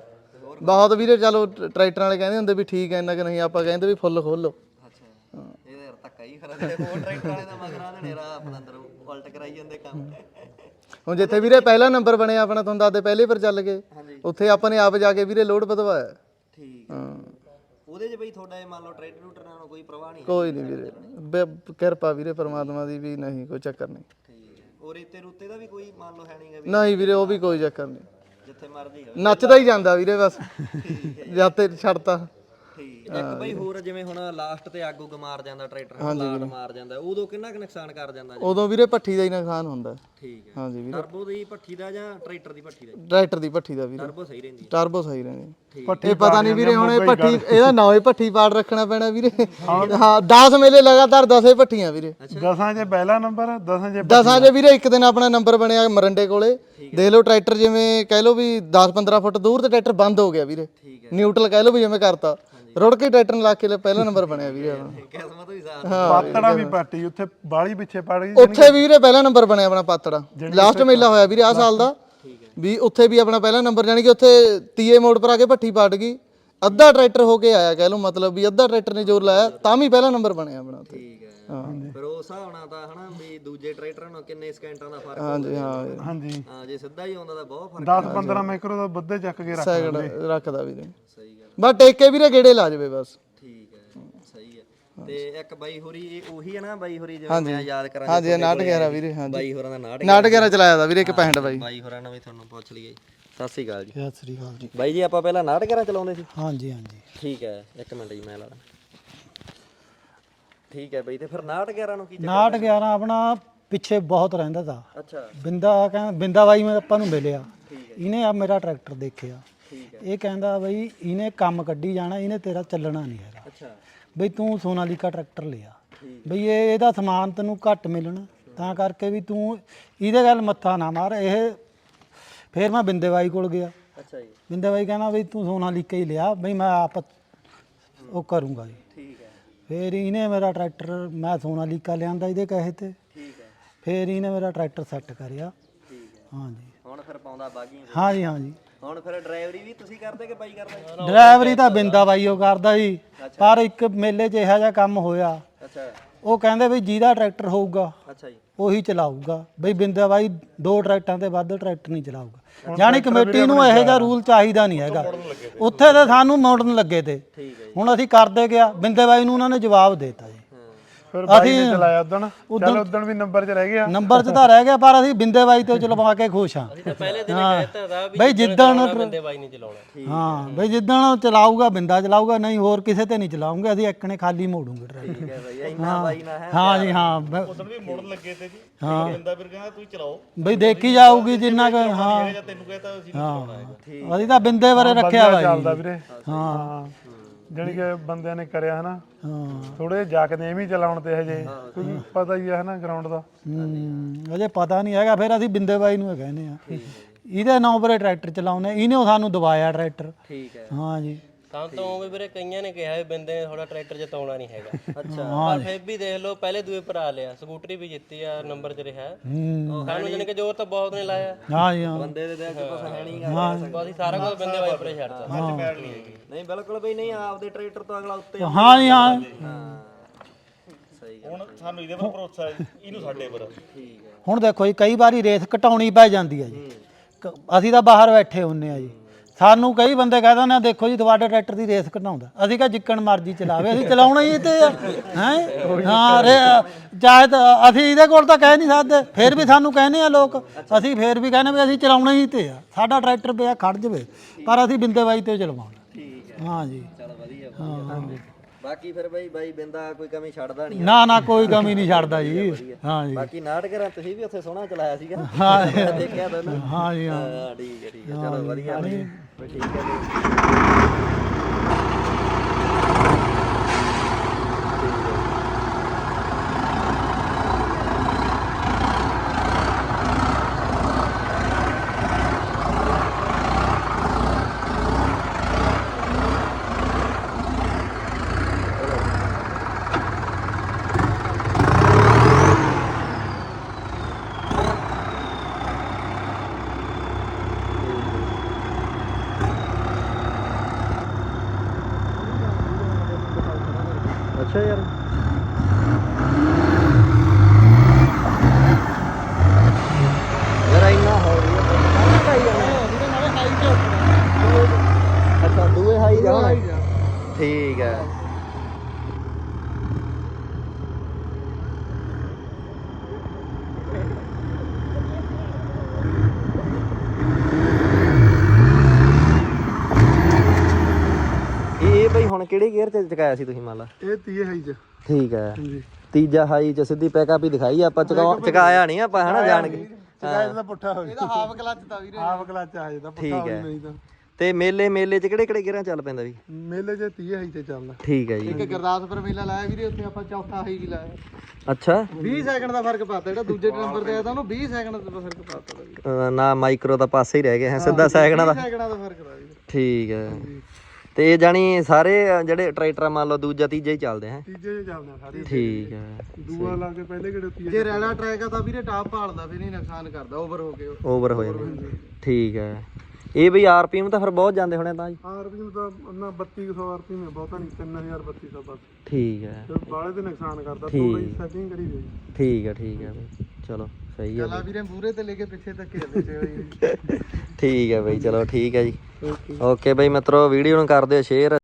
ਬਹੁਤ ਵੀਰੇ ਚਲੋ ਟਰੈਕਟਰਾਂ ਵਾਲੇ ਕਹਿੰਦੇ ਹੁੰਦੇ ਵੀ ਠੀਕ ਐ ਇੰਨਾ ਕਿ ਨਹੀਂ ਆਪਾਂ ਕਹਿੰਦੇ ਵੀ ਫੁੱਲ ਖੋਲੋ ਅੱਛਾ। ਇਹਦੇ ਯਾਰ ਧੱਕਾ ਹੀ ਖਰਾ ਦੇ ਹੋਰ ਟਰੈਕਟਰ ਵਾਲੇ ਦਾ ਮਗਰਾਂ ਦੇ ਨੇਰਾ ਆਪਣਾ ਅੰਦਰ ਉਲਟ ਕਰਾਈ ਜਾਂਦੇ ਕੰਮ। ਹੁਣ ਜਿੱਥੇ ਵੀਰੇ ਪਹਿਲਾ ਨੰਬਰ ਬਣਿਆ ਆਪਣਾ ਤੁਹਾਨੂੰ ਦੱਸਦੇ ਪਹਿਲੇ ਪਰ ਚੱਲ ਗਏ। ਉੱਥੇ ਆਪਾਂ ਨੇ ਆਪ ਜਾ ਕੇ ਵੀਰੇ ਲੋਡ ਵਧਵਾਇਆ। ਠੀਕ ਹਾਂ। ਉਹਦੇ 'ਚ ਬਈ ਤੁਹਾਡਾ ਇਹ ਮੰਨ ਲਓ ਟਰੈਕਟਰ ਟਰੂਟਰ ਨਾਲ ਕੋਈ ਪ੍ਰਵਾਹ ਨਹੀਂ ਕੋਈ ਨਹੀਂ ਵੀਰੇ। ਕਿਰਪਾ ਵੀਰੇ ਪਰਮਾਤਮਾ ਦੀ ਵੀ ਨਹੀਂ ਕੋਈ ਚੱਕਰ ਨਹੀਂ। ਠੀਕ ਹੈ। ਉਹ ਰੇਤੇ ਰੂਤੇ ਦਾ ਵੀ ਕੋਈ ਮੰਨ ਲਓ ਹੈ ਨਹੀਂਗਾ ਵੀ ਨਹੀਂ ਵੀਰੇ ਉਹ ਵੀ ਕੋਈ ਚੱਕਰ ਨਹੀਂ। ਜਿੱਥੇ ਮਰਜ਼ੀ ਹੋਵੇ ਨੱਚਦਾ ਹੀ ਜਾਂਦਾ ਵੀਰੇ ਬਸ। ਜਦ ਤੇ ਛੱਡਤਾ। ਠੀਕ ਇੱਕ ਬਈ ਹੋਰ ਜਿਵੇਂ ਹੁਣ ਲਾਸਟ ਤੇ ਆਗੂ ਮਾਰ ਜਾਂਦਾ ਟਰੈਕਟਰ ਲਾਟ ਮਾਰ ਜਾਂਦਾ ਉਦੋਂ ਕਿੰਨਾ ਕੁ ਨੁਕਸਾਨ ਕਰ ਜਾਂਦਾ ਜੀ? ਉਦੋਂ ਵੀਰੇ ਭੱਠੀ ਦਾ ਹੀ ਨੁਕਸਾਨ ਹੁੰਦਾ। ਠੀਕ ਹੈ। ਹਾਂਜੀ ਵੀਰੇ। ਟਰਬੋ ਦੀ ਭੱਠੀ ਦਾ ਜਾਂ ਟਰੈਕਟਰ ਦੀ ਭੱਠੀ ਦਾ ਟਰੈਕਟਰ ਦੀ ਭੱਠੀ ਦਾ ਵੀਰੇ। ਟਰਬੋ ਸਹੀ ਰਹਿੰਦੀ ਹੈ। ਟਰਬੋ ਸਹੀ ਰਹਿੰਦੀ ਇਹ ਪਤਾ ਨਹੀਂ ਵੀਰੇ ਹੁਣ ਇਹ ਭੱਠੀ ਇਹਦਾ ਨਾਂ ਹੀ ਭੱਠੀ ਪਾੜ ਰੱਖਣਾ ਪੈਣਾ ਵੀਰੇ। ਹਾਂ। 10 ਮੇਲੇ ਲਗਾਤਾਰ 10 ਹੀ ਭੱਠੀਆਂ ਵੀਰੇ। ਦਸਾਂ 'ਚ ਪਹਿਲਾ ਨੰਬਰ ਦਸਾਂ 'ਚ ਦਸਾਂ ਜੇ ਵੀਰੇ ਇੱਕ ਦਿਨ ਆਪਣਾ ਨੰਬਰ ਬਣਿਆ ਮਰੰਡੇ ਕੋਲੇ। ਦੇਖ ਲਓ ਟਰੈਕਟਰ ਜਿਵੇਂ ਕਹਿ ਲਓ ਵੀ 10-15 ਫੁੱਟ ਦੂਰ ਤੇ ਟਰੈਕਟਰ ਬੰਦ ਹੋ ਗਿਆ ਵੀਰੇ। ਨਿਊਟਰਲ ਕਹਿ ਲਓ ਵੀ ਜਿਵੇਂ ਕਰਤਾ। ਰੁੜ ਕੇ ਟਰੈਕਟਰ ਨੂੰ ਲਾ ਕੇ ਪਹਿਲਾ ਨੰਬਰ ਬਣਿਆ ਵੀਰੇ ਆਪਣਾ। ਕਿਸਮਤ ਵੀ ਸਾਥ ਪਾਤੜਾ ਵੀ ਪਾਟੀ ਉੱਥੇ ਬਾਲੀ ਪਿੱਛੇ ਪੜ ਗਈ ਉੱਥੇ ਵੀ ਵੀਰੇ ਪਹਿਲਾ ਨੰਬਰ ਬਣਿਆ ਆਪਣਾ ਪਾਤੜਾ। ਲਾਸਟ ਮੇਲਾ ਹੋਇਆ ਵੀਰੇ ਆਹ ਸਾਲ ਦਾ। ਵੀ ਉੱਥੇ ਵੀ ਆਪਣਾ ਪਹਿਲਾ ਨੰਬਰ ਜਾਨੀ ਕਿ ਉੱਥੇ ਤੀਏ ਮੋੜ ਪਰ ਆ ਕੇ ਭੱਠੀ ਪਾਟ ਗਈ। ਅੱਧਾ ਟਰੈਕਟਰ ਹੋ ਕੇ ਆਇਆ ਕਹਿ ਲਓ ਮਤਲਬ ਵੀ ਅੱਧਾ ਟਰੈਕਟਰ ਨੇ ਜ਼ੋਰ ਲਾਇਆ ਤਾਂ ਵੀ ਪਹਿਲਾ ਨੰਬਰ ਬਣਿਆ ਆਪਣਾ ਉੱਥੇ। ਠੀਕ ਹੈ। ਫਿਰ ਉਸ ਹਿਸਾਬ ਨਾਲ ਤਾਂ ਹਨਾ ਵੀ ਦੂਜੇ ਟਰੈਕਟਰਾਂ ਨਾਲ ਕਿੰਨੇ ਸਕਿੰਟਾਂ ਦਾ ਫ਼ਰਕ ਹਾਂਜੀ ਹਾਂ। ਹਾਂਜੀ। ਹਾਂ ਜੇ ਸਿੱਧਾ ਹੀ ਆਉਂਦਾ ਤਾਂ ਬਹੁਤ ਫ਼ਰਕ 10 15 ਮਾਈਕਰੋ ਦਾ ਬੱਦੇ ਚੱਕ ਕੇ ਰੱਖ ਸੈਕਿੰਡ ਰੱਖਦਾ ਵੀਰੇ ਸਹੀ ਗੱਲ। ਬਸ ਟੇਕੇ ਵੀਰੇ ਗੇੜੇ ਲਾ ਜਵੇ ਬਸ। ਠੀਕ ਹੈ ਸਹੀ ਹੈ। ਤੇ ਇੱਕ ਬਾਈ ਹੋਰੀ ਇਹ ਉਹੀ ਹੈ ਨਾ ਬਾਈ ਹੋਰੀ ਜਿਵੇਂ ਮੈਂ ਯਾਦ ਕਰਾਂ ਹਾਂਜੀ ਇਹ ਨਾਟਕ ਹੈਰਾ ਵੀਰੇ ਹਾਂਜੀ। ਬਾਈ ਹੋਰਾਂ ਦਾ ਨਾਟਕ ਨਾਟਕ ਹੈਰਾ ਚਲਾਇਆ ਦਾ ਵੀਰੇ ਇੱਕ ਪੈਂਟ ਬਾਈ। ਬਾਈ ਹੋਰਾਂ ਨਾਲ ਵੀ ਤੁਹਾਨੂੰ ਪੁੱਛ ਲਈਏ। ਸਤਿ ਸ੍ਰੀ ਅਕਾਲ ਜੀ। ਸਤਿ ਸ੍ਰੀ ਅਕਾਲ ਜੀ। ਬਾਈ ਜੀ ਆਪਾਂ ਪਹਿਲਾਂ ਨਾਟਕ ਹੈਰਾ ਚਲਾਉਂਦੇ ਸੀ? ਹਾਂਜੀ ਹਾਂਜੀ। ਠੀਕ ਹੈ ਇੱਕ ਮਿੰਟ ਜੀ ਮੈਂ ਲਾ ਲਾਂ ਠੀਕ ਹੈ ਬਾਈ ਤੇ ਫਿਰ ਨਾਟਕ ਹੈਰਾ ਨੂੰ ਕੀ ਚੱਕਰ? ਨਾਟ 11 ਆਪਣਾ ਪਿੱਛੇ ਬਹੁਤ ਰਹਿੰਦਾ ਤਾ। ਅੱਛਾ। ਬਿੰਦਾ ਕਹਿੰਦਾ ਬਿੰਦਾ ਬਾਈ ਮੈਂ ਆਪਾਂ ਨੂੰ ਮਿਲਿਆ। ਇਹਨੇ ਆ ਮੇਰਾ ਟਰੈਕਟਰ ਦੇਖਿਆ। ਇਹ ਕਹਿੰਦਾ ਬਈ ਇਹਨੇ ਕੰਮ ਕੱਢੀ ਜਾਣਾ ਇਹਨੇ ਤੇਰਾ ਚੱਲਣਾ ਨਹੀਂ ਹੈਗਾ। ਅੱਛਾ। ਬਈ ਤੂੰ ਸੋਨਾਲੀਕਾ ਟਰੈਕਟਰ ਲਿਆ। ਬਈ ਇਹ ਇਹਦਾ ਸਮਾਨ ਤੈਨੂੰ ਘੱਟ ਮਿਲਣਾ। ਤਾਂ ਕਰਕੇ ਵੀ ਤੂੰ ਇਹਦੇ ਗੱਲ ਮੱਥਾ ਨਾ ਮਾਰ। ਇਹ ਫਿਰ ਮੈਂ ਬਿੰਦੇ ਬਾਈ ਕੋਲ ਗਿਆ। ਅੱਛਾ ਜੀ। ਬਿੰਦੇ ਬਾਈ ਕਹਿੰਦਾ ਬਈ ਤੂੰ ਸੋਨਾਲੀਕਾ ਹੀ ਲਿਆ ਬਈ ਮੈਂ ਆਪ ਉਹ ਕਰੂੰਗਾ ਜੀ। ਠੀਕ ਹੈ। ਫਿਰ ਇਹਨੇ ਮੇਰਾ ਟਰੈਕਟਰ ਮੈਂ ਸੋਨਾਲੀਕਾ ਲਿਆਂਦਾ ਇਹਦੇ ਕਹੇ ਤੇ। ਠੀਕ ਹੈ। ਫੇਰ ਇਹਨੇ ਮੇਰਾ ਟਰੈਕਟਰ ਸੈੱਟ ਕਰਿਆ। ਹਾਂਜੀ ਹੁਣ ਫਿਰ ਪਾਉਂਦਾ ਬਾਗੀ ਹਾਂਜੀ ਹਾਂਜੀ ਹੁਣ ਫਿਰ ਡਰਾਈਵਰੀ ਵੀ ਤੁਸੀਂ ਕਰਦੇ ਕਿ ਬਾਈ ਕਰਦਾ? ਡਰਾਈਵਰੀ ਤਾਂ ਬਿੰਦਾ ਬਾਈ ਉਹ ਕਰਦਾ ਜੀ। ਪਰ ਇੱਕ ਮੇਲੇ 'ਚ ਇਹੋ ਜਿਹਾ ਕੰਮ ਹੋਇਆ। ਅੱਛਾ। ਉਹ ਕਹਿੰਦੇ ਵੀ ਜਿਹਦਾ ਟਰੈਕਟਰ ਹੋਊਗਾ ਅੱਛਾ ਜੀ। ਉਹੀ ਚਲਾਊਗਾ। ਬਈ ਬਿੰਦਾ ਬਾਈ ਦੋ ਟਰੈਕਟਰਾਂ ਤੇ ਵੱਧ ਟਰੈਕਟਰ ਨਹੀਂ ਚਲਾਊਗਾ। ਜਾਣੀ ਕਮੇਟੀ ਨੂੰ ਇਹੋ ਜਿਹਾ ਰੂਲ ਚਾਹੀਦਾ ਨਹੀਂ ਹੈਗਾ। ਉੱਥੇ ਤੇ ਸਾਨੂੰ ਮੋੜਨ ਲੱਗੇ ਤੇ। ਹੁਣ ਅਸੀਂ ਕਰਦੇ ਗਿਆ ਬਿੰਦੇ ਬਾਈ ਨੂੰ ਉਹਨਾਂ ਨੇ ਜਵਾਬ ਦਿੱਤਾ ਜੀ। ਫਿਰ ਬਾਈ ਨੇ ਚਲਾਇਆ ਉਦਣ। ਚੱਲ ਉਦਣ ਵੀ ਨੰਬਰ 'ਚ ਰਹਿ ਗਿਆ। ਨੰਬਰ 'ਚ ਤਾਂ ਰਹਿ ਗਿਆ ਪਰ ਅਸੀਂ ਬਿੰਦੇ ਬਾਈ ਤੋਂ ਚਲਵਾ ਕੇ ਖੁਸ਼ ਹਾਂ। ਪਹਿਲੇ ਦਿਨ ਹੀ ਕਹਿਤਾ ਦਾ ਵੀ ਬਈ ਜਿੱਦਣ ਬੰਦੇ ਬਾਈ ਨਹੀਂ ਚਲਾਉਣਾ। ਹਾਂ। ਬਈ ਜਿੱਦਣ ਉਹ ਚਲਾਊਗਾ ਬਿੰਦਾ ਚਲਾਊਗਾ ਨਹੀਂ ਹੋਰ ਕਿਸੇ ਤੇ ਨਹੀਂ ਚਲਾਉਂਗੇ ਅਸੀਂ ਇੱਕਣੇ ਖਾਲੀ ਮੋੜੂਗੇ ਟਰੈਕਟਰ ਠੀਕ ਹੈ ਬਈ ਇੰਨਾ ਬਾਈ ਨਾ ਹੈ। ਹਾਂ ਜੀ ਹਾਂ ਉਦੋਂ ਵੀ ਮੁੜਨ ਲੱਗੇ ਤੇ ਜੀ। ਹਾਂ। ਬਿੰਦਾ ਫਿਰ ਕਹਿੰਦਾ ਤੂੰ ਚਲਾਓ। ਬਈ ਦੇਖੀ ਜਾਊਗੀ ਜਿੰਨਾ ਕੁ ਹਾਂ। ਤੈਨੂੰ ਕਹਤਾ ਅਸੀਂ ਹਾਂ। ਅਸੀਂ ਤਾਂ ਬਿੰਦੇ ਬਾਰੇ ਰੱਖਿਆ ਚੱਲਦਾ ਵੀਰੇ। ਹਾਂ। ਜਾਣੀ ਕਿ ਬੰਦਿਆਂ ਨੇ ਕਰਿਆ ਹਨਾ। ਹਾਂ। ਥੋੜੇ ਜਾਕਦੇ ਐਵੇਂ ਹੀ ਚਲਾਉਣ ਤੇ ਹਜੇ ਕਿਉਂਕਿ ਪਤਾ ਹੀ ਹੈ ਹਨਾ ਗਰਾਊਂਡ ਦਾ। ਹੂੰ ਅਜੇ ਪਤਾ ਨਹੀਂ ਹੈਗਾ ਫਿਰ ਅਸੀਂ ਬਿੰਦੇ ਬਾਈ ਨੂੰ ਇਹ ਕਹਿੰਦੇ ਆ ਇਹਦੇ ਨਾਂ ਉੱਪਰ ਇਹ ਟਰੈਕਟਰ ਚਲਾਉਂਦੇ ਇਹਨੇ ਉਹ ਸਾਨੂੰ ਦਵਾਇਆ ਟਰੈਕਟਰ। ਠੀਕ ਹੈ। ਹਾਂ ਜੀ। ਤਾਂ ਤੋਂ ਵੀ ਵੀਰੇ ਕਈਆਂ ਨੇ ਕਿਹਾ ਵੀ ਬੰਦੇ ਨੇ ਥੋੜਾ ਟਰੈਕਟਰ ਜਿਤਾਉਣਾ ਨਹੀਂ ਹੈਗਾ। ਅੱਛਾ। ਪਰ ਫਿਰ ਵੀ ਦੇਖ ਲਓ ਪਹਿਲੇ ਦੂਏ ਭਰਾ ਲਿਆ ਸਕੂਟਰੀ ਵੀ ਜਿੱਤੀ ਆ ਨੰਬਰ 'ਚ ਰਿਹਾ। ਹੂੰ। ਸਾਨੂੰ ਜਾਣੀ ਕਿ ਜ਼ੋਰ ਤਾਂ ਬਹੁਤ ਨੇ ਲਾਇਆ। ਹਾਂ ਜੀ ਹਾਂ। ਬੰਦੇ ਦੇ ਦਿਲ 'ਚ ਕੁਛ ਹੈ ਨਹੀਂ ਬਸ ਅਸੀਂ ਸਾਰਾ ਕੁਝ ਬੰਦੇ ਬਾਈ ਉੱਪਰੇ ਛੱਡਤਾ ਨਹੀਂ ਬਿਲਕੁਲ ਬਈ ਨਹੀਂ ਆਪਦੇ ਟਰੈਕਟਰ ਤੋਂ ਅਗਲਾ ਉੱਤੇ ਹਾਂ ਜੀ ਹਾਂ। ਹੁਣ ਸਾਨੂੰ ਇਹਦੇ ਪਰ ਭਰੋਸਾ ਹੈ ਇਹਨੂੰ ਸਾਡੇ ਪਰ। ਠੀਕ ਹੈ। ਹੁਣ ਦੇਖੋ ਜੀ ਕਈ ਵਾਰੀ ਰੇਸ ਘਟਾਉਣੀ ਪੈ ਜਾਂਦੀ ਹੈ ਜੀ। ਅਸੀਂ ਤਾਂ ਬਾਹਰ ਬੈਠੇ ਹੁੰਨੇ ਆ ਜੀ। ਸਾਨੂੰ ਕਈ ਬੰਦੇ ਕਹਿ ਦਿੰਦੇ ਆ ਦੇਖੋ ਜੀ ਤੁਹਾਡੇ ਟਰੈਕਟਰ ਦੀ ਰੇਸ ਘਟਾਉਂਦਾ ਅਸੀਂ ਕਹਾਂ ਜਿੱਕਣ ਮਰਜ਼ੀ ਚਲਾਵੇ ਅਸੀਂ ਚਲਾਉਣਾ ਹੀ ਤੇ ਆ ਹੈ? ਹਾਂ ਚਾਹੇ ਤਾਂ ਅਸੀਂ ਇਹਦੇ ਕੋਲ ਤਾਂ ਕਹਿ ਨਹੀਂ ਸਕਦੇ ਫਿਰ ਵੀ ਸਾਨੂੰ ਕਹਿੰਦੇ ਆ ਲੋਕ ਅਸੀਂ ਫਿਰ ਵੀ ਕਹਿੰਦੇ ਵੀ ਅਸੀਂ ਚਲਾਉਣਾ ਹੀ ਤੇ ਆ। ਸਾਡਾ ਟਰੈਕਟਰ ਪਿਆ ਖੜ ਜਵੇ ਪਰ ਅਸੀਂ ਬਿੰਦੇ ਬਾਈ ਤੇ ਚਲਵਾਉਣਾ। ਠੀਕ ਹੈ ਹਾਂ ਜੀ। ਚਲੋ ਵਧੀਆ ਵਧੀਆ। ਬਾਕੀ ਫਿਰ ਬਈ ਬਾਈ ਬਿੰਦਾ ਕੋਈ ਕਮੀ ਛੱਡਦਾ ਨਹੀਂ ਨਾ ਨਾ ਕੋਈ ਕਮੀ ਨਹੀਂ ਛੱਡਦਾ ਜੀ। ਹਾਂ ਜੀ। ਬਾਕੀ ਨਾਟਕਰਾਂ ਤੁਸੀਂ ਵੀ ਉੱਥੇ ਸੋਹਣਾ ਚਲਾਇਆ ਸੀਗਾ। ਹਾਂ ਦੇਖਿਆ ਤਾਂ ਨਾ। ਹਾਂ ਜੀ ਹਾਂ। ਹਾਂ ਠੀਕ ਹੈ ਠੀਕ ਹੈ। ਚਲੋ ਵਧੀਆ। ਬਈ ਬਈ ਠੀਕ ਹੈ ਜੀ ਅੱਛਾ ਯਾਰ ਯਾਰ ਇੰਨਾ ਹੋ ਰਹੀ ਅੱਛਾ ਦੂਏ ਹਾਈ ਜਾਣਾ ਠੀਕ ਹੈ ਇਹ ਬਈ ਹੁਣ ਕਿਹੜੇ ਗੇਅਰ ਤੇ ਚਕਾਇਆ ਸੀ ਤੁਸੀਂ ਮੰਨ ਲਾ। ਇਹ ਤੀਏ ਹਾਈ ਚ। ਠੀਕ ਹੈ। ਤੀਜਾ ਹਾਈ ਚ ਸਿੱਧੀ ਪੈਕਅਪ ਹੀ ਦਿਖਾਈ ਆਪਾਂ ਚਕਾ ਚਕਾਇਆ ਨਹੀਂ ਆਪਾਂ ਹਨਾ ਜਾਣ ਕੇ। ਚਕਾਇ ਦਾ ਪੁੱਠਾ ਹੋ ਗਿਆ ਇਹਦਾ ਹਾਫ ਕਲਚ ਤਾਂ ਵੀਰੇ। ਹਾਫ ਕਲਚ ਆ ਜਾਂਦਾ ਪੁੱਠਾ ਹੋ ਨਹੀਂ ਤਾਂ। ਤੇ ਮੇਲੇ ਮੇਲੇ ਚ ਕਿਹੜੇ ਕਿਹੜੇ ਗੇਅਰਾਂ ਚੱਲ ਪੈਂਦਾ ਵੀ? ਮੇਲੇ 'ਚ ਤੀਏ ਹਾਈ ਤੇ ਚੱਲਦਾ। ਠੀਕ ਹੈ ਜੀ। ਇੱਕ ਗੁਰਦਾਸਪੁਰ ਮੇਲਾ ਲਾਇਆ ਵੀਰੇ ਉੱਥੇ ਆਪਾਂ ਚੌਥਾ ਹਾਈ ਵੀ ਲਾਇਆ। ਅੱਛਾ। 20 ਸੈਕਿੰਡ ਦਾ ਫ਼ਰਕ ਪਾਤਾ ਜਿਹੜਾ ਦੂਜੇ ਨੰਬਰ ਤੇ ਆਇਆ ਤਾਂ ਉਹਨੂੰ 20 ਸੈਕਿੰਡ ਦਾ ਫ਼ਰਕ ਪਾਤਾ ਤਾ ਨਾ ਮਾਈਕਰੋ ਦਾ ਪਾਸੇ ਹੀ ਰਹਿ ਗਿਆ ਹੈ ਸਿੱਧਾ ਸੈਕਿੰਡਾਂ ਦਾ। 20 ਸੈਕਿੰਡਾਂ ਦਾ ਫ਼ਰਕ ਤਾ ਵੀਰੇ ਠੀਕ ਹੈ। ਤੇ ਇਹ ਜਾਣੀ ਸਾਰੇ ਜਿਹੜੇ ਟਰੈਕਟਰ ਮੰਨ ਲਓ ਦੂਜਾ ਤੀਜਾ ਹੀ ਚੱਲਦੇ ਹੈ ਤੀਜੇ 'ਚ ਚੱਲਦਾ ਸਾਰੇ ਠੀਕ ਹੈ ਦੂਆ ਲਾ ਕੇ ਪਹਿਲੇ ਕਿਹੜੇ ਤੀਏ ਜੇ ਰੈਲਾ ਟਰੈਕ ਆ ਤਾਂ ਵੀਰੇ ਟਾਪ ਭਾਲਦਾ ਫਿਰ ਨਹੀਂ ਨੁਕਸਾਨ ਕਰਦਾ ਓਵਰ ਹੋ ਕੇ। ਉਹ। ਓਵਰ ਹੋ ਜਾਂਦਾ ਠੀਕ ਹੈ। ਇਹ ਵੀ ਆਰਪੀਐਮ ਤਾਂ ਫਿਰ ਬਹੁਤ ਜਾਂਦੇ ਹੋਣੇ ਤਾਂ ਜੀ। ਆਰਪੀਐਮ ਦਾ ਉਹਨਾਂ 3200 ਆਰਪੀਐਮ ਬਹੁਤ ਨਹੀਂ 3200 ਬਸ। ਠੀਕ ਹੈ। ਤੇ ਬਾਲੇ ਤੇ ਨੁਕਸਾਨ ਕਰਦਾ ਥੋੜਾ ਹੀ ਸੈਟਿੰਗ ਕਰੀ ਹੋਈ। ਠੀਕ ਹੈ ਠੀਕ ਹੈ ਬਈ। ਚਲੋ ਸਹੀ ਹੈ ਚੱਲਾ ਵੀਰੇ ਮੂਰੇ ਤੇ ਲੈ ਕੇ ਪਿੱਛੇ ਤੱਕ ਘੇਰ ਦੇ ਹੋਈ ਠੀਕ ਹੈ ਬਈ ਚਲੋ ਠੀਕ ਹੈ ਜੀ। ਓਕੇ। ਬਈ ਮਿੱਤਰੋ ਵੀਡੀਓ ਨੂੰ ਕਰ ਦਿਓ ਸ਼ੇਅਰ